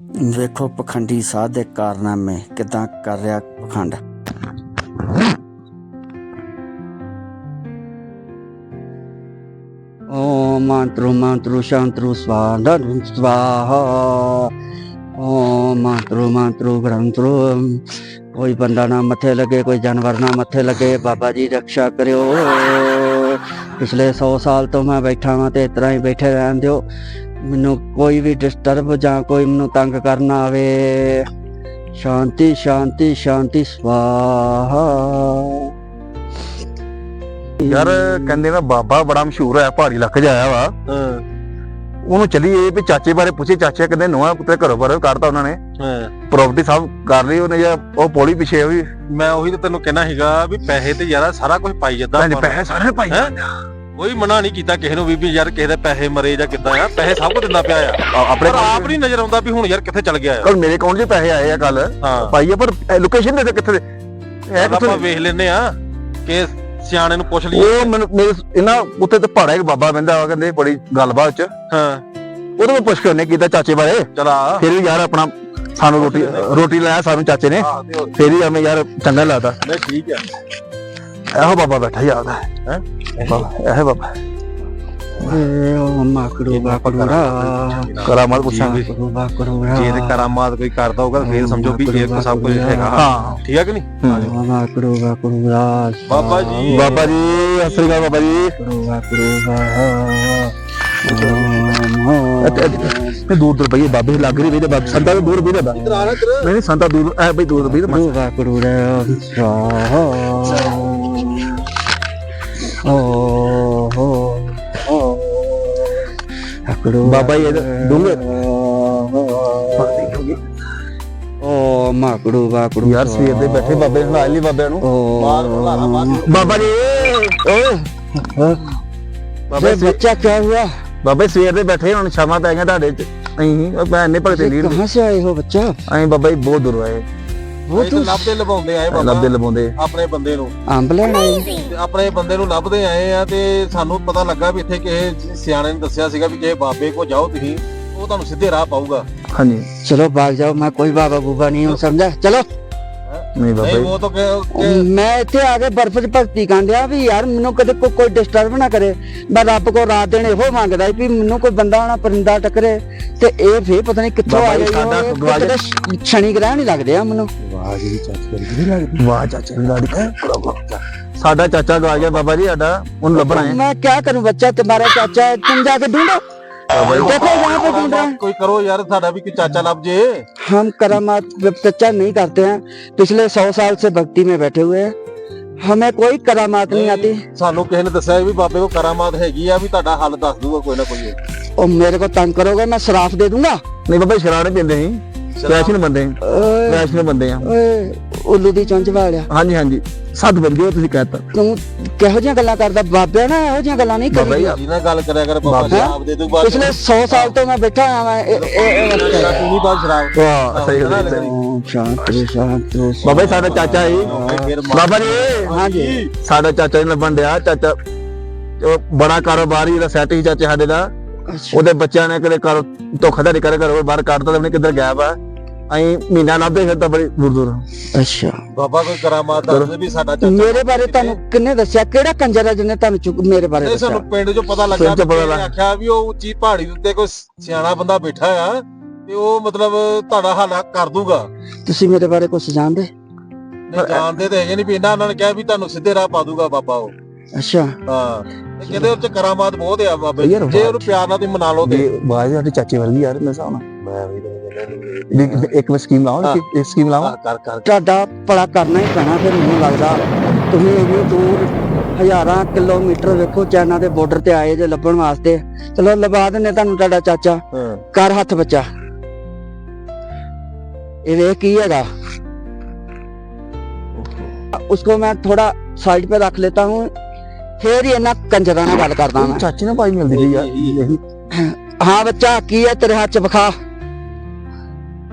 ਵੇਖੋ ਪਖੰਡੀ ਸਾਧ ਦੇ ਕਾਰਨਾਮੇ ਕਿਦਾਂ ਕਰ ਰਿਹਾ ਪਖੰਡ। ਓਮ ਮੰਤਰੂ ਮੰਤਰੂ ਸ਼ਾਂਤਰੂ ਸਵਾਹਾ ਸਵਾਹਾ ਓਮ ਮੰਤਰੂ ਮੰਤਰੂ ਗ੍ਰੰਥਰੂ ਕੋਈ ਬੰਦਾ ਨਾ ਮੱਥੇ ਲੱਗੇ ਕੋਈ ਜਾਨਵਰ ਨਾ ਮੱਥੇ ਲੱਗੇ ਬਾਬਾ ਜੀ ਰੱਖਿਆ ਕਰਿਓ ਪਿਛਲੇ 100 ਸਾਲ ਤੋਂ ਮੈਂ ਬੈਠਾ ਹਾਂ ਤੇ ਇਸ ਤਰ੍ਹਾਂ ਹੀ ਬੈਠੇ ਰਹਿਣ ਦਿਓ ਮੈਨੂੰ ਕੋਈ ਵੀ ਡਿਸਟਰਬ ਜਾਂ ਕੋਈ ਮੈਨੂੰ ਤੰਗ ਕਰਨ ਆਵੇ। ਸ਼ਾਂਤੀ ਸ਼ਾਂਤੀ ਸ਼ਾਂਤੀ ਸਵਾਹਾ। ਯਾਰ ਕਹਿੰਦੇ ਨਾ ਬਾਬਾ ਬੜਾ ਮਸ਼ਹੂਰ ਹੋਇਆ ਪਹਾੜੀ ਇਲਾਕੇ 'ਚ ਆਇਆ ਵਾ। ਹਾਂ। ਉਹਨੂੰ ਚੱਲੀਏ ਵੀ ਚਾਚੇ ਬਾਰੇ ਪੁੱਛੇ ਚਾਚੇ ਕਹਿੰਦੇ ਨਵਾਂ ਪੁੱਤੇ ਘਰੋਂ ਬਾਹਰ ਕੱਢਤਾ ਉਹਨਾਂ ਨੇ। ਹਾਂ। ਪ੍ਰਾਪਰਟੀ ਸਭ ਕਰ ਲਈ ਉਹਨੇ ਜਾਂ ਉਹ ਪੌੜੀ ਪਿੱਛੇ ਵੀ। ਮੈਂ ਉਹੀ ਤਾਂ ਤੈਨੂੰ ਕਹਿਣਾ ਸੀਗਾ ਵੀ ਪੈਸੇ ਤੇ ਯਾਰ ਸਾਰਾ ਕੁਝ ਪਾਈ ਜਾਂਦਾ। ਪੈਸੇ ਸਾਰੇ ਭਾਈ ਹੈਂ? ਕੋਈ ਮਨਾ ਨਹੀਂ ਕੀਤਾ ਕਿਸੇ ਨੂੰ ਵੀ ਵੀ ਯਾਰ ਕਿਸੇ ਦੇ ਪੈਸੇ ਮਰੇ ਜਾਂ ਕਿੱਦਾਂ ਆ ਪੈਸੇ ਸਭ ਕੁਝ ਦਿੰਦਾ ਪਿਆ ਆ। ਆਪਣੇ ਆਪ ਨਹੀਂ ਨਜ਼ਰ ਆਉਂਦਾ ਵੀ ਹੁਣ ਯਾਰ ਕਿੱਥੇ ਚਲ ਗਿਆ ਆ। ਕੱਲ ਮੇਰੇ ਅਕਾਊਂਟ 'ਚ ਪੈਸੇ ਆਏ ਆ ਕੱਲ ਹਾਂ। ਪਾਈਏ ਪਰ ਲੋਕੇਸ਼ਨ ਦੇ ਦੇ ਕਿੱਥੇ ਦੇ? ਇਹ ਆਪਾਂ ਕਿੱਥੇ ਵੇਖ ਲੈਨੇ ਆ ਕਿ ਸਿਆਣੇ ਨੂੰ ਪੁੱਛ ਲਈਏ। ਉਹ ਮੈਨੂੰ ਮੇਰੇ ਇਹਨਾਂ ਉੱਤੇ ਤੇ ਪਹਾੜਾ ਇੱਕ ਬਾਬਾ ਬੰਦਾ ਕਹਿੰਦੇ ਬੜੀ ਗੱਲਬਾਤ 'ਚ। ਹਾਂ। ਉਹਦੇ ਕੋਲ ਪੁੱਛ ਕੇ ਉਹਨੇ ਕੀਤਾ ਚਾਚੇ ਬਾਰੇ। ਚਲਾ ਫਿਰ ਵੀ ਯਾਰ ਆਪਣਾ ਸਾਨੂੰ ਰੋਟੀ ਰੋਟੀ ਲਾਇਆ ਸਾਨੂੰ ਚਾਚੇ ਨੇ। ਆਹ ਤੇ ਹੋਰ ਫਿਰ ਵੀ ਐਵੇਂ ਯਾਰ ਚੰਗਾ ਲੱਗਦਾ। ਨਹੀਂ ਠੀਕ ਆ। ਇਹੋ ਬਾਬਾ ਬੈਠਾ ਯਾਦ ਹੈ ਹੈਂ? ਬਾਬਾ। ਕਰਾਮਾਤ ਜੇ ਤੇ ਕਰਾਮਾਤ ਕੋਈ ਕਰਦਾ ਹੋਊਗਾ ਫਿਰ ਸਮਝੋ ਵੀ ਇਹ ਕੋ ਸਭ ਕੁਝ ਹੈਗਾ। ਹਾਂ ਠੀਕ ਆ ਕਿ ਨਹੀਂ? ਹੂੰ। ਮਾਕੜੂ ਬਾਕੜੂਰਾ ਬਾਬਾ ਜੀ। ਬਾਬਾ ਜੀ ਸਤਿ ਸ੍ਰੀ ਅਕਾਲ ਬਾਬਾ ਜੀ। ਇਹ ਦੂਰ ਦੂਰ ਬਈ ਬਾਬੇ ਲੱਗ ਰਹੀ ਵੀ ਤੇ ਬਾਬਾ ਸੰਤਾਂ ਤੋਂ ਦੂਰ ਵੀ ਨਾ ਨਹੀਂ ਸੰਤਾਂ ਦੂਰ ਐ ਬਈ ਦੂਰ ਵੀ ਮਾਕੜੂ ਬਾਕੜੂਰਾ ਸਵਾਹਾ ਓ ਹੋ ਓ ਮਾਕੜੂ ਬਾਬਾ ਜੀ ਇਹਦੇ ਡੂੰਘੇ- ਓ ਮਾਕੜੂ ਬਾਕੜੂ ਯਾਰ ਸਵੇਰ ਦੇ ਬੈਠੇ ਬਾਬੇ ਨਾਲ ਲਈ ਬਾਬੇ ਨੂੰ ਬਾਹਰ ਬੁਲਾਣਾ ਬਾਹਰ ਬਾਬਾ ਜੀ ਓਏ बाबा बच्चा क्या हुआ ਬਾਬੇ ਸਵੇਰ ਦੇ ਬੈਠੇ ਹੁਣ ਸ਼ਾਮਾਂ ਪੈ ਗਈਆਂ ਤੁਹਾਡੇ ਚ ਅਸੀਂ ਉਹ ਭੈਣ ਨੇ ਭਗਤੇ ਲੀਡ कहाँ से आए हो बच्चा ਅਸੀਂ ਬਾਬਾ ਜੀ ਬਹੁਤ ਦੂਰ ਆਏ वो ਇਹ तो ਤਾਂ ਲੱਭਦੇ ਲਵਾਉਂਦੇ ਆਏ ਲੱਭਦੇ ਬਾਬਾ ਲਵਾਉਂਦੇ ਆਪਣੇ ਬੰਦੇ ਨੂੰ आंबले आए ਤੇ ਆਪਣੇ ਬੰਦੇ ਨੂੰ ਲੱਭਦੇ ਆਏ ਆ ਤੇ ਸਾਨੂੰ ਪਤਾ ਲੱਗਾ ਵੀ ਇੱਥੇ ਕਿਸੇ ਸਿਆਣੇ ਨੇ ਦੱਸਿਆ ਸੀਗਾ ਵੀ ਜੇ ਬਾਬੇ ਕੋ ਜਾਓ ਤੁਸੀਂ ਉਹ ਤੁਹਾਨੂੰ ਸਿੱਧੇ ਰਾਹ ਪਾਊਗਾ ਹਾਂਜੀ चलो भाग जाओ मैं कोई बाबा बूबा नहीं हूँ समझा चलो ਨਹੀਂ ਬਾਬਾ ਜੀ। ਉਹ ਤਾਂ ਕਿ- ਮੈਂ ਇੱਥੇ ਆ ਕੇ ਬਰਫ਼ 'ਚ ਭਗਤੀ ਕਾਂਦਿਆ ਵੀ ਯਾਰ ਮੈਨੂੰ ਕਦੇ ਕੋਈ ਡਿਸਟਰਬ ਨਾ ਕਰੇ। ਮੈਂ ਰੱਬ ਕੋ ਰਾਤ ਦਿਨ ਇਹੋ ਮੰਗਦਾ ਸੀ ਮੈਨੂੰ ਕੋਈ ਬੰਦਾ ਨਾ ਪਰਿੰਦਾ ਟਕਰੇ ਤੇ ਇਹ ਫੇਰ ਪਤਾ ਨਹੀਂ ਕਿੱਥੋਂ ਬਾਬਾ ਆ ਸਾਡਾ ਗਵਾਜ- ਗਿਆ ਸ਼ਨੀ ਨਹੀਂ ਲੱਗਦੇ ਆ ਮੈਨੂੰ। ਵਾਹ ਜੀ ਚਾਚਾ ਵਾਹ ਚਾਚਾ ਸਾਡਾ ਚਾਚਾ ਗਵਾ ਬਾਬਾ ਜੀ ਸਾਡਾ ਉਹਨੂੰ ਲੱਭਣਾ ਹੈ। ਮੈਂ ਕਿਆ ਕਰੂੰ ਬੱਚਾ ਤੁਹਾਰਾ ਚਾਚਾ ਤੂੰ ਜਾ ਕੇ ਢੂੰਢੋ कोई करो यार चाचा लाभ जे हम करामात चर्चा नहीं करते हैं पिछले सौ साल से भक्ति में बैठे हुए हैं हमें कोई करामात नहीं आती सानू किसी ने दसा भी बाबे को करामात हैगी आ भी ਤੁਹਾਡਾ ਹੱਲ ਦੱਸ ਦੂਗਾ कोई ਨਾ ਕੋਈ। ਉਹ ਮੇਰੇ ਕੋ ਤੰਗ ਕਰੋਗੇ ਮੈਂ ਸ਼ਰਾਫ ਦੇ ਦੂੰਗਾ? ਨਹੀਂ ਬਾਬਾ ਸ਼ਰਾਬ ਨਹੀਂ ਪੀਂਦੇ ਸੀ ਵੈਸ਼ਨੂ ਬੰਦੇ। बंदे हैं उल्लू दी चंच वाले हाँ जी हाँ जी ਸੱਤ ਬੰਦੇ ਹੋ ਤੁਸੀਂ ਕਹਿਤਾ ਤੂੰ। ਕਿਹੋ ਜਿਹੀਆਂ ਗੱਲਾਂ ਕਰਦਾ? ਬਾਬੇ ਨਾ ਇਹੋ ਜਿਹੀਆਂ ਗੱਲਾਂ ਨਹੀਂ ਬਾਬਾ ਜੀ, ਕਰੀ ਜੀ ਨਾਲ ਗੱਲ ਕਰਿਆ ਕਰ ਬਾਬਾ ਬਾਬਾ। ਸ਼ਰਾਬ ਦੇ ਦੂਗਾ ਪਿਛਲੇ 100 ਸਾਲ ਤੋਂ ਮੈਂ ਬੈਠਾ ਹੋਇਆ ਮੈਂ ਇਹ- ਇਹ- ਇਹ- ਤੂੰ ਨਹੀਂ ਬਾਦ ਸ਼ਰਾਬ ਵਾਹ ਸਹੀ ਗੱਲ ਹੈ ਓਮ ਸ਼ਾਂਤੀ ਸ਼ਾਂਤੀ ਬਾਬਾ ਜੀ ਸਾਡਾ ਚਾਚਾ ਜੀ। ਫਿਰ ਮਾਰ- ਬਾਬਾ ਜੀ। ਹਾਂਜੀ। ਸਾਡਾ ਚਾਚਾ ਨਹੀਂ ਲੱਭਣ ਡਿਆ ਚਾਚਾ। ਉਹ ਬੜਾ ਕਾਰੋਬਾਰੀ ਦਾ ਸੈਟ ਹੀ ਚਾਚੇ ਸਾਡੇ ਦਾ। ਅੱਛਾ। ਉਹਦੇ ਬੱਚਿਆਂ ਨੇ ਕਦੇ ਕਰ ਧੋਖਾਧੜੀ ਕਰ ਘਰੋਂ ਬਾਹਰ ਕੱਢਤਾ ਤੇ ਉਹਨੇ ਕਿੱਧਰ ਗਿਆ ਵਾ? ਅਸੀਂ ਮਹੀਨਾ ਲੱਭਦੇ ਫਿਰ ਤਾਂ ਬੜੀ ਦੂਰ ਦੂਰ। ਅੱਛਾ। ਬਾਬਾ ਕੋਈ ਕਰਾਮਾਤ ਦੱਸ ਦੇ ਵੀ ਸਾਡਾ ਚਾਚਾ ਮੇਰੇ ਬਾਰੇ ਤੁਹਾਨੂੰ ਕਿੰਨੇ ਦੱਸਿਆ? ਕਿਹੜਾ ਕੰਜਰ ਹੈ ਜਿਹਨੇ ਤੁਹਾਨੂੰ ਚੁੱਕ ਮੇਰੇ ਬਾਰੇ ਨਹੀਂ ਦੱਸਿਆ? ਸਾਨੂੰ ਪਿੰਡ 'ਚੋਂ ਪਤਾ ਲੱਗਾ ਪਿੰਡ 'ਚੋਂ ਵੀ ਪਤਾ ਇਹਨੇ ਲੱਗਾ। ਆਖਿਆ ਵੀ ਉਹ ਉੱਚੀ ਪਹਾੜੀ ਦੇ ਉੱਤੇ ਕੋਈ ਸਿਆਣਾ ਬੰਦਾ ਬੈਠਾ ਆ ਤੇ ਉਹ ਮਤਲਬ ਤੁਹਾਡਾ ਹੱਲ ਕਰ ਦੂਗਾ। ਤੁਸੀਂ ਮੇਰੇ ਬਾਰੇ ਕੁਝ ਜਾਣਦੇ? ਨਹੀਂ ਜਾਣਦੇ ਤੇ ਹੈਗੇ ਨਹੀਂ ਵੀ ਇਹਨਾਂ ਉਹਨਾਂ ਨੇ ਕਿਹਾ ਵੀ ਤੁਹਾਨੂੰ ਸਿੱਧੇ ਰਾਹ ਪਾ ਦੂਗਾ ਬਾਬਾ ਉਹ। ਅੱਛਾ। ਹਾਂ ਤੇ ਕਹਿੰਦੇ ਉਹ 'ਚ ਕਰਾਮਾਤ ਬਹੁਤ ਆ ਬਾਬੇ। ਯਾਰ। ਜੇ ਉਹਨੂੰ ਪਿਆਰ ਨਾਲ ਤੁਸੀਂ ਮਨਾ ਲਓ ਤੇ। ਬਾਜ ਸਾਡੇ ਚਾਚੇ ਵਰਗੀ ਯਾਰ ਮੇਰੇ ਹਿਸਾਬ ਨਾਲ। ਮੈਂ ਵੀ ਇੱਕ- ਇੱਕ ਮੈਂ ਸਕੀਮ ਲਾਵਾਂ ਇੱਕ- ਇੱਕ ਸਕੀਮ ਲਾਵਾਂ ਕਰ ਕਰ ਤੁਹਾਡਾ ਭਲਾ ਕਰਨਾ ਹੀ ਪੈਣਾ ਫਿਰ ਮੈਨੂੰ ਲੱਗਦਾ ਤੁਸੀਂ ਇੰਨੀ ਦੂਰ ਹਜ਼ਾਰਾਂ ਕਿਲੋਮੀਟਰ ਵੇਖੋ ਚਾਈਨਾ ਦੇ ਬਾਰਡਰ ਤੇ ਆਏ ਜੇ ਲੱਭਣ ਵਾਸਤੇ ਚਲੋ ਲਵਾ ਦਿੰਨੇ ਤੁਹਾਨੂੰ ਤੁਹਾਡਾ ਚਾਚਾ ਹਾਂ ਕਰ ਹੱਥ ਬੱਚਾ ਇਹ ਵੇਖ ਕੀ ਹੈਗਾ उसको मैं थोड़ा साइड पे रख लेता हूँ फिर ये ना कंजरा ना गल करदा मैं ਚਾਚੇ ਨਾਲ ਪਾਈ ਮਿਲਦੀ ਸੀ ਯਾਰ हाँ बच्चा की है तेरे हाथ च बखा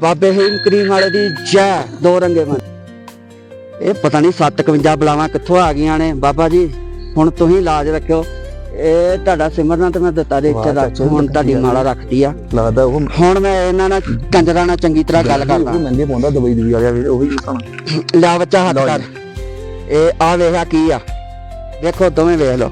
ਬਾਬੇ ਹੀਮ ਕਰੀਮ ਵਾਲੇ ਦੀ ਜੈ ਦੋ ਰੰਗੇ ਮਨ ਇਹ ਪਤਾ ਨਹੀਂ 751 ਬਲਾਵਾਂ ਕਿੱਥੋਂ ਆ ਗਈਆਂ ਨੇ। ਬਾਬਾ ਜੀ ਹੁਣ ਤੁਸੀਂ ਲਾਜ ਰੱਖਿਓ। ਇਹ ਤੁਹਾਡਾ ਸਿਮਰਨਾ ਤੇ ਮੈਂ ਦਿੱਤਾ ਦੇ ਇੱਥੇ ਰੱਖ ਹੁਣ ਤੁਹਾਡੀ। ਮਾਲਾ ਰੱਖਦੀ ਆ। ਲੱਗਦਾ ਉਹ ਹੁਣ ਮੈਂ ਇਹਨਾਂ ਨਾਲ ਕੰਜਰਾਂ ਨਾਲ ਚੰਗੀ ਤਰ੍ਹਾਂ ਗੱਲ ਕਰਦਾ। ਉਹ ਮਹਿੰਗੇ ਪਾਉਂਦਾ ਦਵਾਈ ਦਵਾਈ ਵਾਲਿਆ ਵੀ ਉਹੀ ਸਾਨੂੰ ਲਿਆ ਬੱਚਾ ਹੱਥ ਕਰ। ਇਹ ਆ ਵੇਖਿਆ ਕੀ ਆ। ਵੇਖੋ ਦੋਵੇਂ ਵੇਖ ਲਓ।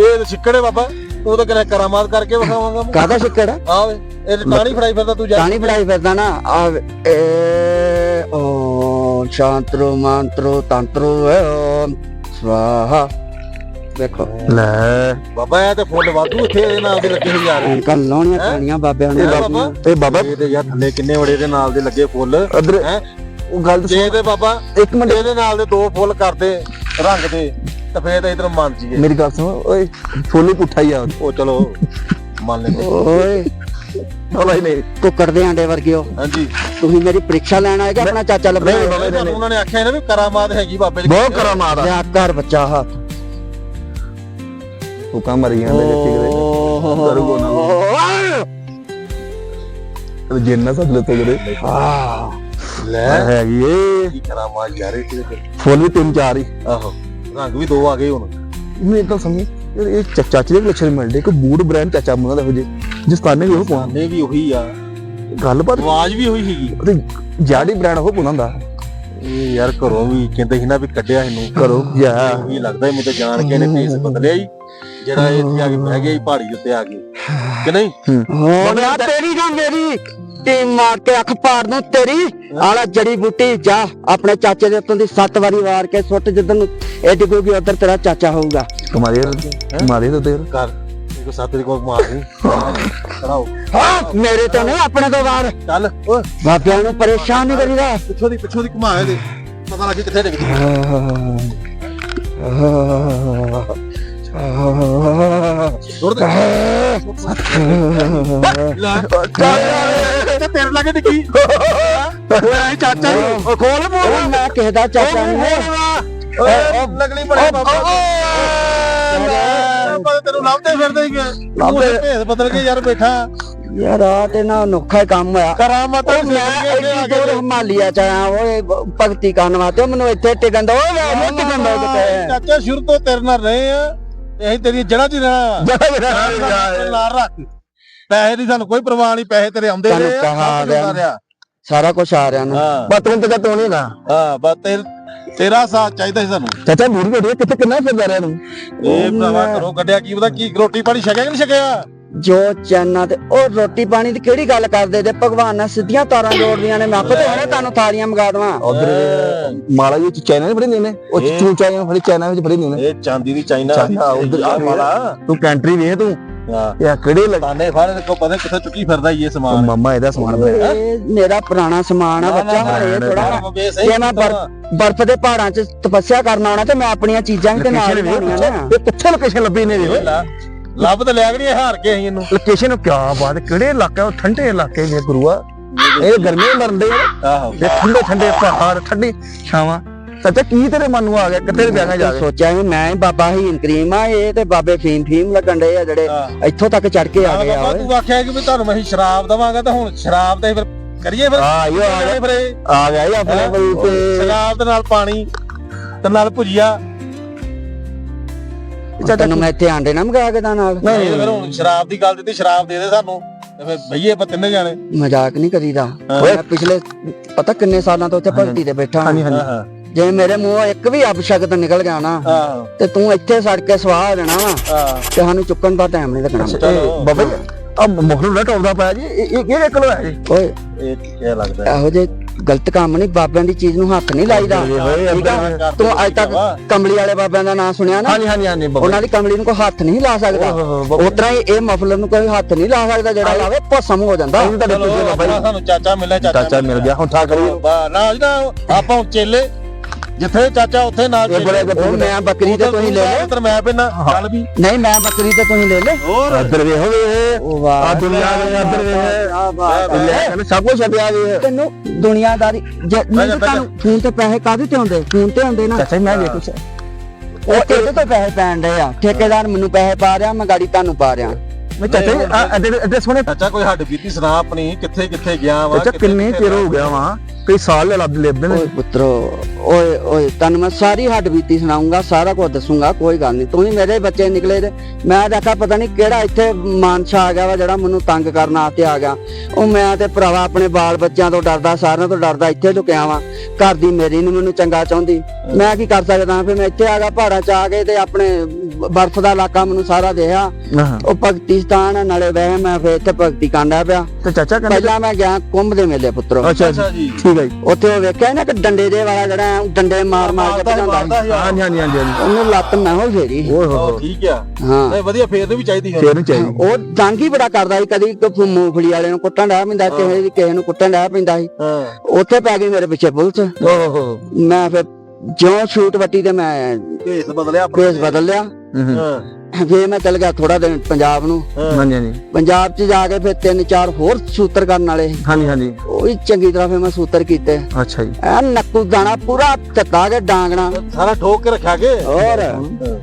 ਇਹ ਤਾਂ ਛਿੱਕੜੇ ਬਾਬਾ। ਤੂੰ ਤਾਂ ਕਿਹਨੇ ਕਰਾਮਾਤ ਕਰਕੇ ਵਿਖਾਵਾਂਗਾ ਮੈਂ। ਕਾਹਦਾ ਸ਼ਿੱਕੜ ਆ? ਵੇ ਇਹ ਤਾਂ ਟਾਣੀ ਫੜਾਈ ਫਿਰਦਾ ਤੂੰ ਜਾ ਟਾਣੀ ਫੜਾਈ ਫਿਰਦਾ ਨਾ। ਆ ਵੇ- ਇਹ ਓ ਸ਼ਾਂਤਰੋ ਮੰਤਰੋ ਤੰਤਰੋ ਓਮ ਸਵਾਹਾ। ਵੇਖੋ। ਲੈ। ਬਾਬਾ ਇਹ ਤੇ ਫੁੱਲ ਵਾਧੂ ਇੱਥੇ ਇਹਦੇ ਨਾਲ ਦੇ ਲੱਗੇ ਹੋਏ ਯਾਰ ਅੰਕਲ ਲਾਉਣੀਆਂ ਪੈਣੀਆਂ ਬਾਬਿਆਂ ਨੂੰ। ਬਾਬਾ। ਇਹ ਬਾਬਾ। ਇਹ ਤੇ ਯਾਰ ਥੱਲੇ ਕਿੰਨੇ ਵੜੇ ਦੇ ਨਾਲ ਦੇ ਲੱਗੇ ਫੁੱਲ। ਅਦਰ ਹੈਂ? ਉਹ ਗੱਲ ਤਾਂ ਜੇ ਤੇ ਬਾਬਾ ਇੱਕ ਮਿੰਟ। ਇਹਦੇ ਨਾਲ ਦੇ ਦੋ ਫੁੱਲ ਕਰਦੇ ਰੰਗ ਦੇ। ਤਾਂ ਫੇਰ ਤਾਂ ਇਧਰ ਮੰਨ ਜੀਏ ਮੇਰੀ ਗੱਲ ਸੁਣ ਓਏ ਫੋਲੀ ਪੁੱਠਾ ਹੀ ਆ। ਉਹ ਚਲੋ ਮੰਨ ਲੈਂਦੇ। ਓਏ। ਉਹਲਾ ਹੀ ਨਹੀਂ। ਕੁੱਕੜ ਦੇ ਆਂਡੇ ਵਰਗੇ ਹੋ। ਹਾਂਜੀ। ਤੁਸੀਂ ਮੇਰੀ ਪ੍ਰੀਖਿਆ ਲੈਣ ਆਏ ਕਿ ਆਪਣਾ ਚਾਚਾ ਲੱਭਣਾ ਨਹੀਂ, ਹੈ? ਨਹੀਂ, ਤੁਹਾਨੂੰ ਉਹਨਾਂ ਨੇ ਆਖਿਆ ਨਾ ਵੀ ਕਰਾਮਾਤ ਹੈਗੀ ਬਾਬੇ ਦੀ। ਬਹੁਤ ਕਰਾਮਾਤ ਆ। ਲਿਆ ਕਰ ਬੱਚਾ ਹੱਥ ਹੁਕਮ ਮਰੀ ਜੇ ਠੀਕ ਦੇ ਕਰੂਗੋ ਨਾ। ਤੇ ਜਿੰਨਾ ਸਭ ਲੱਤੇ ਕਰੇ ਆਹ ਲੈ। ਹੈਗੀ ਏ। ਕੀ ਕਰਾਮਾਤ ਯਾਰ ਇਹ ਕਿਹਦੇ ਫੁੱਲ ਵੀ ਤਿੰਨ ਚਾਰ ਹੀ। ਆਹੋ। ਰੰਗ ਵੀ ਦੋ ਆ ਗਏ ਹੁਣ। ਮੈਨੂੰ ਇੱਕ ਗੱਲ ਸਮਝ। ਯਾਰ ਇਹ ਚਾ- ਚਾਚੇ ਦੇ ਵੀ ਲੱਛਣ ਮਿਲਦੇ। ਕੋਈ ਬੂਟ ਬ੍ਰਾਂਡ ਚਾਚਾ ਮੁੰਨਾ ਦਾ ਹੋ ਜੇ ਜਿਸ ਤਾਨੇ ਵੀ ਉਹ ਪਾਉਂ ਨੇ ਵੀ ਉਹੀ ਆ। ਗੱਲਬਾਤ ਆਵਾਜ਼ ਵੀ ਉਹੀ ਸੀਗੀ। ਉਹਦੇ ਜਾੜੀ ਬ੍ਰਾਂਡ ਉਹ ਪਾਉਂਦਾ ਹੁੰਦਾ। ਇਹ ਯਾਰ ਘਰੋਂ ਵੀ ਕਹਿੰਦੇ ਸੀ ਨਾ ਵੀ ਕੱਢਿਆ ਇਹਨੂੰ। ਕਰੋ ਜਾ ਉਹੀ ਲੱਗਦਾ ਮੈਨੂੰ ਤਾਂ ਜਾਣ ਕੇ ਇਹਨੇ ਫੇਸ ਬਦਲਿਆ ਹੀ। ਜਿਹੜਾ ਇੱਥੇ ਆ ਕੇ ਬਹਿ ਗਿਆ ਹੀ ਪਹਾੜੀ ਉੱਤੇ ਆ ਕੇ। ਕਿ ਨਹੀਂ? ਹੋ। ਨਾ ਤੇਰੀ ਨਾ ਮੇਰੀ। ਟੀਮ ਮਾਰ ਕੇ ਅੱਖ ਪਾੜ ਦੂੰ ਤੇਰੀ। ਆਲਾ ਜੜੀ ਬੂਟੀ ਜਾ ਆਪਣੇ ਚਾਚੇ ਦੇ ਉੱਤੋਂ ਦੀ ਸੱਤ ਵਾਰੀ ਵਾਰ ਕੇ ਸੁੱਟ ਜਿੱਦਨ ਇਹ ਡਿੱਗੂਗੀ ਉਧਰ ਤੇਰਾ ਚਾਚਾ ਹੋਊਗਾ। ਕਮਾਰੇ ਮਾਰੇ ਤਾਂ? ਦੇਰ ਕਰ। ਇਹ ਕੋ ਸੱਤ ਦੀ ਕੋਈ ਮਾਰ ਨਹੀਂ ਖੜਾਓ ਹਾਂ ਮੇਰੇ ਤੋਂ ਨਹੀਂ ਆਪਣੇ ਤੋਂ ਵਾਰ ਚੱਲ ਓਏ। ਬਾਬਿਆਂ ਨੂੰ ਪਰੇਸ਼ਾਨ ਨਹੀਂ ਕਰੀਦਾ। ਪਿੱਛੋਂ ਦੀ ਪਿੱਛੋਂ ਦੀ ਘੁਮਾ ਇਹਦੇ। ਪਤਾ ਲੱਗੇ ਕਿੱਥੇ ਡਿੱਗਦੀ ਦੁਰ ਦੇ। ਲੈ। ਤੇ ਤੇਰੇ ਲੱਗੇ ਡਿੱਗੀ। ਓਏ ਚਾਚਾ ਜੀ। ਉਹ ਖੋਲ ਉਹ ਮੈਂ ਕਿਸੇ ਦਾ ਚਾਚਾ ਨਹੀਂ ਓਏ ਨਕਲੀ ਬਣੇ ਬਾਬਾ। ਬਾਬਾ ਤੈਨੂੰ ਲੱਭਦੇ ਫਿਰਦੇ ਹੀ ਲੱਭਦੇ ਭੇਦ ਬਦਲ ਕੇ ਯਾਰ ਬੈਠਾ। ਯਾਰ ਆ ਤੇ ਨਾ ਅਨੋਖਾ ਹੀ ਕੰਮ ਹੋਇਆ। ਕਰਾਮਤ ਉਹ ਮੈਂ ਦੂਰ ਹਿਮਾਲਿਆ ਚ ਆਇਆ ਓਏ ਭਗਤੀ ਕਰਨ ਵਾਸਤੇ। ਉਹ ਮੈਨੂੰ ਇੱਥੇ ਟਿਕਣ ਦੋ ਓਏ ਵੇ ਟਿਕਣ ਦੋ ਕਿਤੇ। ਚਾਚਾ ਸ਼ੁਰੂ ਤੋਂ ਤੇਰੇ ਨਾਲ ਰਹੇ ਆ। ਅਸੀਂ ਤੇਰੀਆਂ ਜੜ੍ਹਾਂ 'ਚ ਰਹਿਣਾ। ਨਾਲ ਰੱਖ। ਪੈਸੇ ਦੀ ਸਾਨੂੰ ਕੋਈ ਪਰਵਾਹ ਨਹੀਂ ਪੈਸੇ ਤੇਰੇ ਆਉਂਦੇ ਤੁਹਾਨੂੰ ਰਹੇ ਆ, ਕਹਾ ਸਭ ਕੁਝ ਹੁੰਦਾ ਰਿਹਾ। ਸਾਰਾ ਕੁਝ ਆ ਰਿਹਾ ਨੂੰ। ਹਾਂ। ਬਸ ਤੂੰ ਤਾਂ ਤੂੰ ਨਹੀਂ ਨਾ। ਹਾਂ ਬਸ ਤੇਰ- ਤੇਰਾ ਸਾਥ ਚਾਹੀਦਾ ਸੀ ਸਾਨੂੰ। ਚਾਚਾ ਬੂੜੀ ਬੜੀ ਕਿੱਥੇ ਕਿੰਨਾ ਫਿਰਦਾ ਰਿਹਾ ਤੂੰ। ਇਹ ਭਰਾਵਾ ਘਰੋਂ ਕੱਢਿਆ ਕੀ ਪਤਾ ਕੀ ਰੋਟੀ ਪਾਣੀ ਛਕਿਆ ਕਿ ਨਹੀਂ ਛਕਿਆ? ਜੋ ਚੈਨਾ ਤੇ ਉਹ ਰੋਟੀ ਪਾਣੀ ਦੀ ਕਿਹੜੀ ਗੱਲ ਕਰਦੇ ਜੇ? ਭਗਵਾਨ ਨਾਲ ਸਿੱਧੀਆਂ ਤਾਰਾਂ ਜੋੜਦੀਆਂ ਨੇ ਮੈਂ ਆਪੇ ਤੇ ਹੁਣੇ ਤੁਹਾਨੂੰ ਥਾਲੀਆਂ ਮੰਗਾ ਦਵਾਂ ਉਧਰ ਮਾਲਾ ਵਿੱਚ ਚਾਈਨਾ ਵਿੱਚ ਫੜੀ ਨੇ। ਉਹ ਇਹ- ਚੂਚਾ ਜਾਂ ਫੜੀ ਚਾਈਨਾ ਵਿੱਚ ਫੜੀ ਨੇ। ਇਹ ਚਾਂਦੀ ਦੀ ਚਾਈਨਾ ਚਾਈਨਾ, ਉੱਧਰ ਆ ਵਾਲਾ ਤੂੰ ਕੰਟਰੀ ਵੇਖ ਤੂੰ। ਇਹ ਕਿਹੜੇ ਲੱਗ ਤਾਨੇ ਫਾੜੇ ਕੋ ਪਤਾ ਕਿੱਥੇ ਚੁੱਕੀ ਫਿਰਦਾ ਇਹ ਸਮਾਨ। ਮੰਮਾ ਇਹਦਾ ਸਮਾਨ ਬਣਾਇਆ ਇਹ ਮੇਰਾ ਪੁਰਾਣਾ ਸਮਾਨ ਆ ਬੱਚਾ ਹੁਣ ਇਹ ਥੋੜਾ ਜੇ ਮੈਂ ਬਰਫ ਬਰਫ ਦੇ ਪਹਾੜਾਂ 'ਚ ਤਪੱਸਿਆ ਕਰਨ ਆਉਣਾ ਤੇ ਮੈਂ ਆਪਣੀਆਂ ਚੀਜ਼ਾਂ ਵੀ ਤੇ ਨਾਲ ਲਿਆਉਣੀਆਂ ਨਾ। ਇਹ ਕਿੱਥੇ ਲੋਕੇਸ਼ਨ ਲੱਭੀ ਨੇ ਵੇਖ ਲੱਭ ਤੇ ਲਿਆ ਕਿ ਨਹੀਂ ਹਾਰ ਕੇ ਅਸੀਂ ਇਹਨੂੰ? ਲੋਕੇਸ਼ਨ ਕੀ ਬਾਤ ਕਿਹੜੇ ਇਲਾਕਾ ਉਹ ਠੰਡੇ ਇਲਾਕੇ ਵੇ ਗੁਰੂਆ? ਇਹ ਗਰਮੀ ਮਰਦੇ ਯਾਰ ਆਹੋ। ਇਹ ਠੰਡੇ ਠੰਡੇ ਪਹਾੜ ਠੰਡੀ ਛਾਵਾਂ। ਚਾਚਾ ਕੀ ਤੇਰੇ ਮਨ ਨੂੰ ਆ ਗਿਆ? ਕਿੱਥੇ ਵਿਆਹਾਂ ਜਾ ਕੇ? ਸੋਚਿਆ ਵੀ ਮੈਂ ਹੀ ਬਾਬਾ ਹੀ ਕਰੀਮ ਆ ਇਹ ਤੇ ਬਾਬੇ ਫੀਮ ਫੀਮ ਲੱਗਣ ਡੇ ਆ ਜਿਹੜੇ ਹਾਂ। ਇੱਥੋਂ ਤੱਕ ਚੜ ਕੇ ਆ ਗਏ ਆ ਬਾਬਾ ਤੂੰ ਆਖਿਆ ਕਿ ਵੀ ਤੁਹਾਨੂੰ ਅਸੀਂ ਸ਼ਰਾਬ ਦਵਾਂਗਾ ਤਾਂ ਹੁਣ ਸ਼ਰਾਬ ਤੇ ਫਿਰ ਕਰੀਏ ਫਿਰ? ਆ ਇਹ ਆ ਗਿਆ। ਫਿਰ? ਆ ਗਿਆ ਇਹ ਆਪਣੇ ਹੈਂ? ਕੋਲ ਤੇ। ਸ਼ਰਾਬ ਦੇ ਨਾਲ ਪਾਣੀ ਤੇ ਨਾਲ ਭੁਜੀਆ। ਤੈਨੂੰ ਮੈਂ ਇੱਥੇ ਆਂਡੇ ਨਾ ਮੰਗਾ ਕੇ ਦਾ ਨਾਲ। ਨਹੀਂ ਫਿਰ ਹੁਣ ਸ਼ਰਾਬ ਦੀ ਗੱਲ ਦਿੱਤੀ ਸ਼ਰਾਬ ਦੇ ਦੇ ਸਾਨੂੰ। ਤੇ ਫਿਰ ਬਈਏ ਆਪਾਂ ਤਿੰਨੇ ਜਾਣੇ। ਮਜ਼ਾਕ ਨਹੀਂ ਕਰੀਦਾ। ਓਏ। ਪਿਛਲੇ ਪਤਾ ਕਿੰਨੇ ਸਾਲਾਂ ਤੋਂ ਉੱਥੇ ਭਗਤੀ ਤੇ ਬੈਠਾ। ਹਾਂਜੀ। ਹਾਂ। ਜੇ ਮੇਰੇ ਮੂੰਹੋਂ ਇੱਕ ਵੀ ਅਪਸ਼ਬਦ ਨਿਕਲ ਗਿਆ ਨਾ ਤੇ ਤੂੰ ਇੱਥੇ ਸੜ ਕੇ ਸਵਾਹ ਹੋ ਜਾਣਾ ਵਾ ਤੇ ਸਾਨੂੰ ਚੁੱਕਣ ਦਾ ਟਾਈਮ ਨਹੀਂ ਲੱਗਣਾ। ਬਾਬਾ ਜੀ ਆ ਮੋਹਰ ਨਾ ਟੋਲਦਾ ਪਿਆ ਜੀ ਇਹ ਇਹ ਕਿਹੜੇ ਕੋਲ ਹੈ ਜੀ ਓਏ। ਇਹ ਕੀ ਲੱਗਦਾ? ਇਹੋ ਜੇ ਗਲਤ ਕੰਮ ਨਹੀਂ ਬਾਬਿਆਂ ਦੀ ਚੀਜ਼ ਨੂੰ ਹੱਥ ਨਹੀਂ ਲਾਈਦਾ। ਠੀਕ ਆ? ਤੂੰ ਅੱਜ ਤੱਕ ਕਮਲੀ ਵਾਲੇ ਬਾਬਿਆਂ ਦਾ ਨਾਮ ਸੁਣਿਆ ਨਾ? ਹਾਂਜੀ ਹਾਂਜੀ ਹਾਂਜੀ ਬਾਬਾ ਉਹਨਾਂ ਦੀ ਕਮਲੀ ਨੂੰ ਕੋਈ ਹੱਥ ਨਹੀਂ ਲਾ ਸਕਦਾ। ਉਤਰਾ ਹੀ ਇਹ ਮਫਲਰ ਨੂੰ ਕੋਈ ਹੱਥ ਨਹੀਂ ਲਾ ਸਕਦਾ ਜਿਹੜਾ ਲਾਵੇ ਭਸਮ ਹੋ ਜਾਂਦਾ। ਚਾਚਾ ਮਿਲਿਆ ਚਾਚਾ ਚਾਚਾ ਮਿਲ ਗਿਆ। ਹੁਣ ਠਾ ਨਾ ਆਪਾਂ ਚੇਲੇ। ਜਿੱਥੇ ਚਾਚਾ ਉੱਥੇ ਨਾਲ ਇਹ ਬੜੇ ਗੱਪ- ਮੈਂ ਬੱਕਰੀ ਤੇ ਤੁਸੀਂ ਲੈ ਲਓ ਉਧਰ ਮੈਂ ਪੈਣਾ ਚੱਲ ਵੀ। ਨਹੀਂ ਮੈਂ ਬੱਕਰੀ ਤੇ ਤੁਸੀਂ ਲੈ ਲੈ। ਹੋਰ। ਇੱਧਰ ਵੇਖੋ ਵੇ ਆ ਦੁਨੀਆ ਦੇ ਇੱਧਰ ਵੇਖ। ਆ ਵਾਹ ਲੈ ਸਭ ਕੁਝ ਛੱਡਿਆ ਵੇ ਤੈਨੂੰ ਦੁਨੀਆਦਾਰੀ ਜੇ ਤੁਹਾਨੂੰ ਫੋਨ ਤੇ ਪੈਸੇ ਕਾਹਦੇ ਤੇ ਆਉਂਦੇ? ਫੋਨ ਤੇ ਆਉਂਦੇ ਨਾ। ਚਾਚਾ ਜੀ, ਮੈਂ ਵੇਖ ਕੁਛ। ਉਹ ਕਿਹਦੇ ਤੋਂ ਪੈਸੇ ਪੈਣ ਡਏ ਆ? ਠੇਕੇਦਾਰ ਮੈਨੂੰ ਪੈਸੇ ਪਾ ਰਿਹਾ ਮੈਂ ਗਾੜੀ ਤੁਹਾਨੂੰ ਪਾ ਰਿਹਾ। ਮੈਂ ਚਾਚਾ ਜੀ ਐਡੇ ਸੋਹਣੇ ਚਾਚਾ ਕੋਈ ਹੱਡ ਬੀਤੀ ਸੁਣਾ ਆਪਣੀ ਕਿੱਥੇ ਕਿੱਥੇ ਗਿਆ ਵਾ ਚਾਚਾ ਕਿੰਨੇ ਚਿਰ ਹੋ ਗਿਆ ਵਾ? ਕਈ ਸਾਲ ਲੱਭ ਲੈਦੇ ਨੇ। ਓਏ ਪੁੱਤਰੋ, ਓਏ ਓਏ ਤੁਹਾਨੂੰ ਮੈਂ ਸਾਰੀ ਹੱਡ ਬੀਤੀ ਸੁਣਾਉਂਗਾ, ਸਾਰਾ ਕੁਝ ਦੱਸੂਗਾ, ਕੋਈ ਗੱਲ ਨਹੀਂ ਤੂੰ ਹੀ ਮੇਰੇ ਬੱਚੇ ਨਿਕਲੇ ਤੇ ਮੈਂ ਦੇਖਾ ਪਤਾ ਨਹੀਂ ਕਿਹੜਾ ਇੱਥੇ ਮਾਨਸਾ ਆ ਗਿਆ ਵਾ ਜਿਹੜਾ ਮੈਨੂੰ ਤੰਗ ਕਰਨ ਆਤੇ ਆ ਗਿਆ। ਉਹ ਮੈਂ ਤੇ ਭਰਾਵਾ ਆਪਣੇ ਬਾਲ ਬੱਚਿਆਂ ਤੋਂ ਡਰਦਾ, ਸਾਰਿਆਂ ਤੋਂ ਡਰਦਾ ਇੱਥੇ ਲੁਕਿਆ ਵਾਂ। ਘਰ ਦੀ ਮੇਰੀ ਨੂੰ ਮੈਨੂੰ ਚੰਗਾ ਚਾਹੁੰਦੀ। ਮੈਂ ਕੀ ਕਰ ਸਕਦਾ? ਫਿਰ ਮੈਂ ਇੱਥੇ ਆ ਗਿਆ, ਪਹਾੜਾਂ ਚ ਆ ਕੇ ਤੇ ਆਪਣੇ ਬਰਫ਼ ਦਾ ਇਲਾਕਾ ਮੈਨੂੰ ਸਾਰਾ ਦੇਖਿਆ ਹਾਂ ਉਹ ਆ, ਨਾਲੇ ਵਹਿ ਮੈਂ ਫਿਰ ਇੱਥੇ ਭਗਤੀ ਕਾਂਡਾ ਪਿਆ। ਤੇ ਚਾਚਾ ਕਹਿੰਦੇ ਪਹਿਲਾਂ ਮੈਂ ਗਿਆ ਕੁੰਭ ਦੇ ਮੇਲੇ ਪੁੱਤਰੋ। ਅੱਛਾ ਅੱਛਾ ਜੀ। ਠੀਕ ਹੈ ਜੀ। ਉੱਥੇ ਉਹ ਵੇਖਿਆ ਨਾ ਕਿ ਡੰਡੇ ਦੇ ਵਾਲਾ ਜਿਹੜਾ ਡੰਡੇ ਮਾਰ ਮਾਰ ਕੇ ਭਜਾਉਂਦਾ ਸੀ। ਹਾਂਜੀ ਹਾਂਜੀ ਹਾਂਜੀ ਹਾਂਜੀ। ਉਹਨੂੰ ਲੱਤ ਮੈਂ ਹੋ ਫੇਰੀ। ਓਏ ਹੋ ਹੋ ਠੀਕ ਆ। ਹਾਂ। ਨਹੀਂ ਵਧੀਆ ਫੇਰ ਨੂੰ ਵੀ ਚਾਹੀਦੀ ਫੇਰ ਨਹੀਂ ਚਾਹੀਦੀ। ਉਹ ਜੰਗ ਹੀ ਬੜਾ ਕਰਦਾ ਸੀ ਕਦੀ ਕ- ਮੂੰਗਫਲੀ ਵਾਲੇ ਨੂੰ ਕੁੱਟਣ ਡਿਆ ਪੈਂਦਾ ਕਿਸੇ ਦੀ ਕਿਸੇ ਨੂੰ ਕੁੱਟਣ ਡਿਆ ਪੈਂਦਾ ਸੀ। ਹਾਂ। ਉੱਥੇ ਪੈ ਗਈ ਮੇਰੇ ਪਿੱਛੇ ਪੁਲਿਸ। ਓ ਹੋ ਮੈਂ ਫਿਰ ਜਿਉਂ ਛੂਟ ਵੱਟੀ ਤੇ ਮੈਂ ਭੇਸ ਬਦਲਿਆ ਆਪਣਾ। ਭੇਸ ਬਦਲ ਲਿਆ। ਹਾਂ। ਫਿਰ ਮੈਂ ਚਲ ਗਿਆ ਥੋੜਾ ਦਿਨ ਪੰਜਾਬ ਨੂੰ। ਹਾਂਜੀ ਹਾਂਜੀ। ਪੰਜਾਬ 'ਚ ਜਾ ਕੇ ਫਿਰ ਤਿੰਨ ਚਾਰ ਹੋਰ ਸੂਤਰ ਕਰਨ ਵਾਲੇ। ਹਾਂਜੀ ਹਾਂਜੀ। ਉਹ ਵੀ ਚੰਗੀ ਤਰ੍ਹਾਂ ਫਿਰ ਮੈਂ ਸੂਤਰ ਕੀਤੇ। ਅੱਛਾ ਜੀ। ਐ ਨੱਕੂ ਦਾਣਾ ਪੂਰਾ ਚੱਤਾ ਕੇ ਡਾਂਗਣਾ। ਸਾਰਾ ਠੋਕ ਕੇ ਰੱਖਿਆ ਕੇ? ਹੋਰ।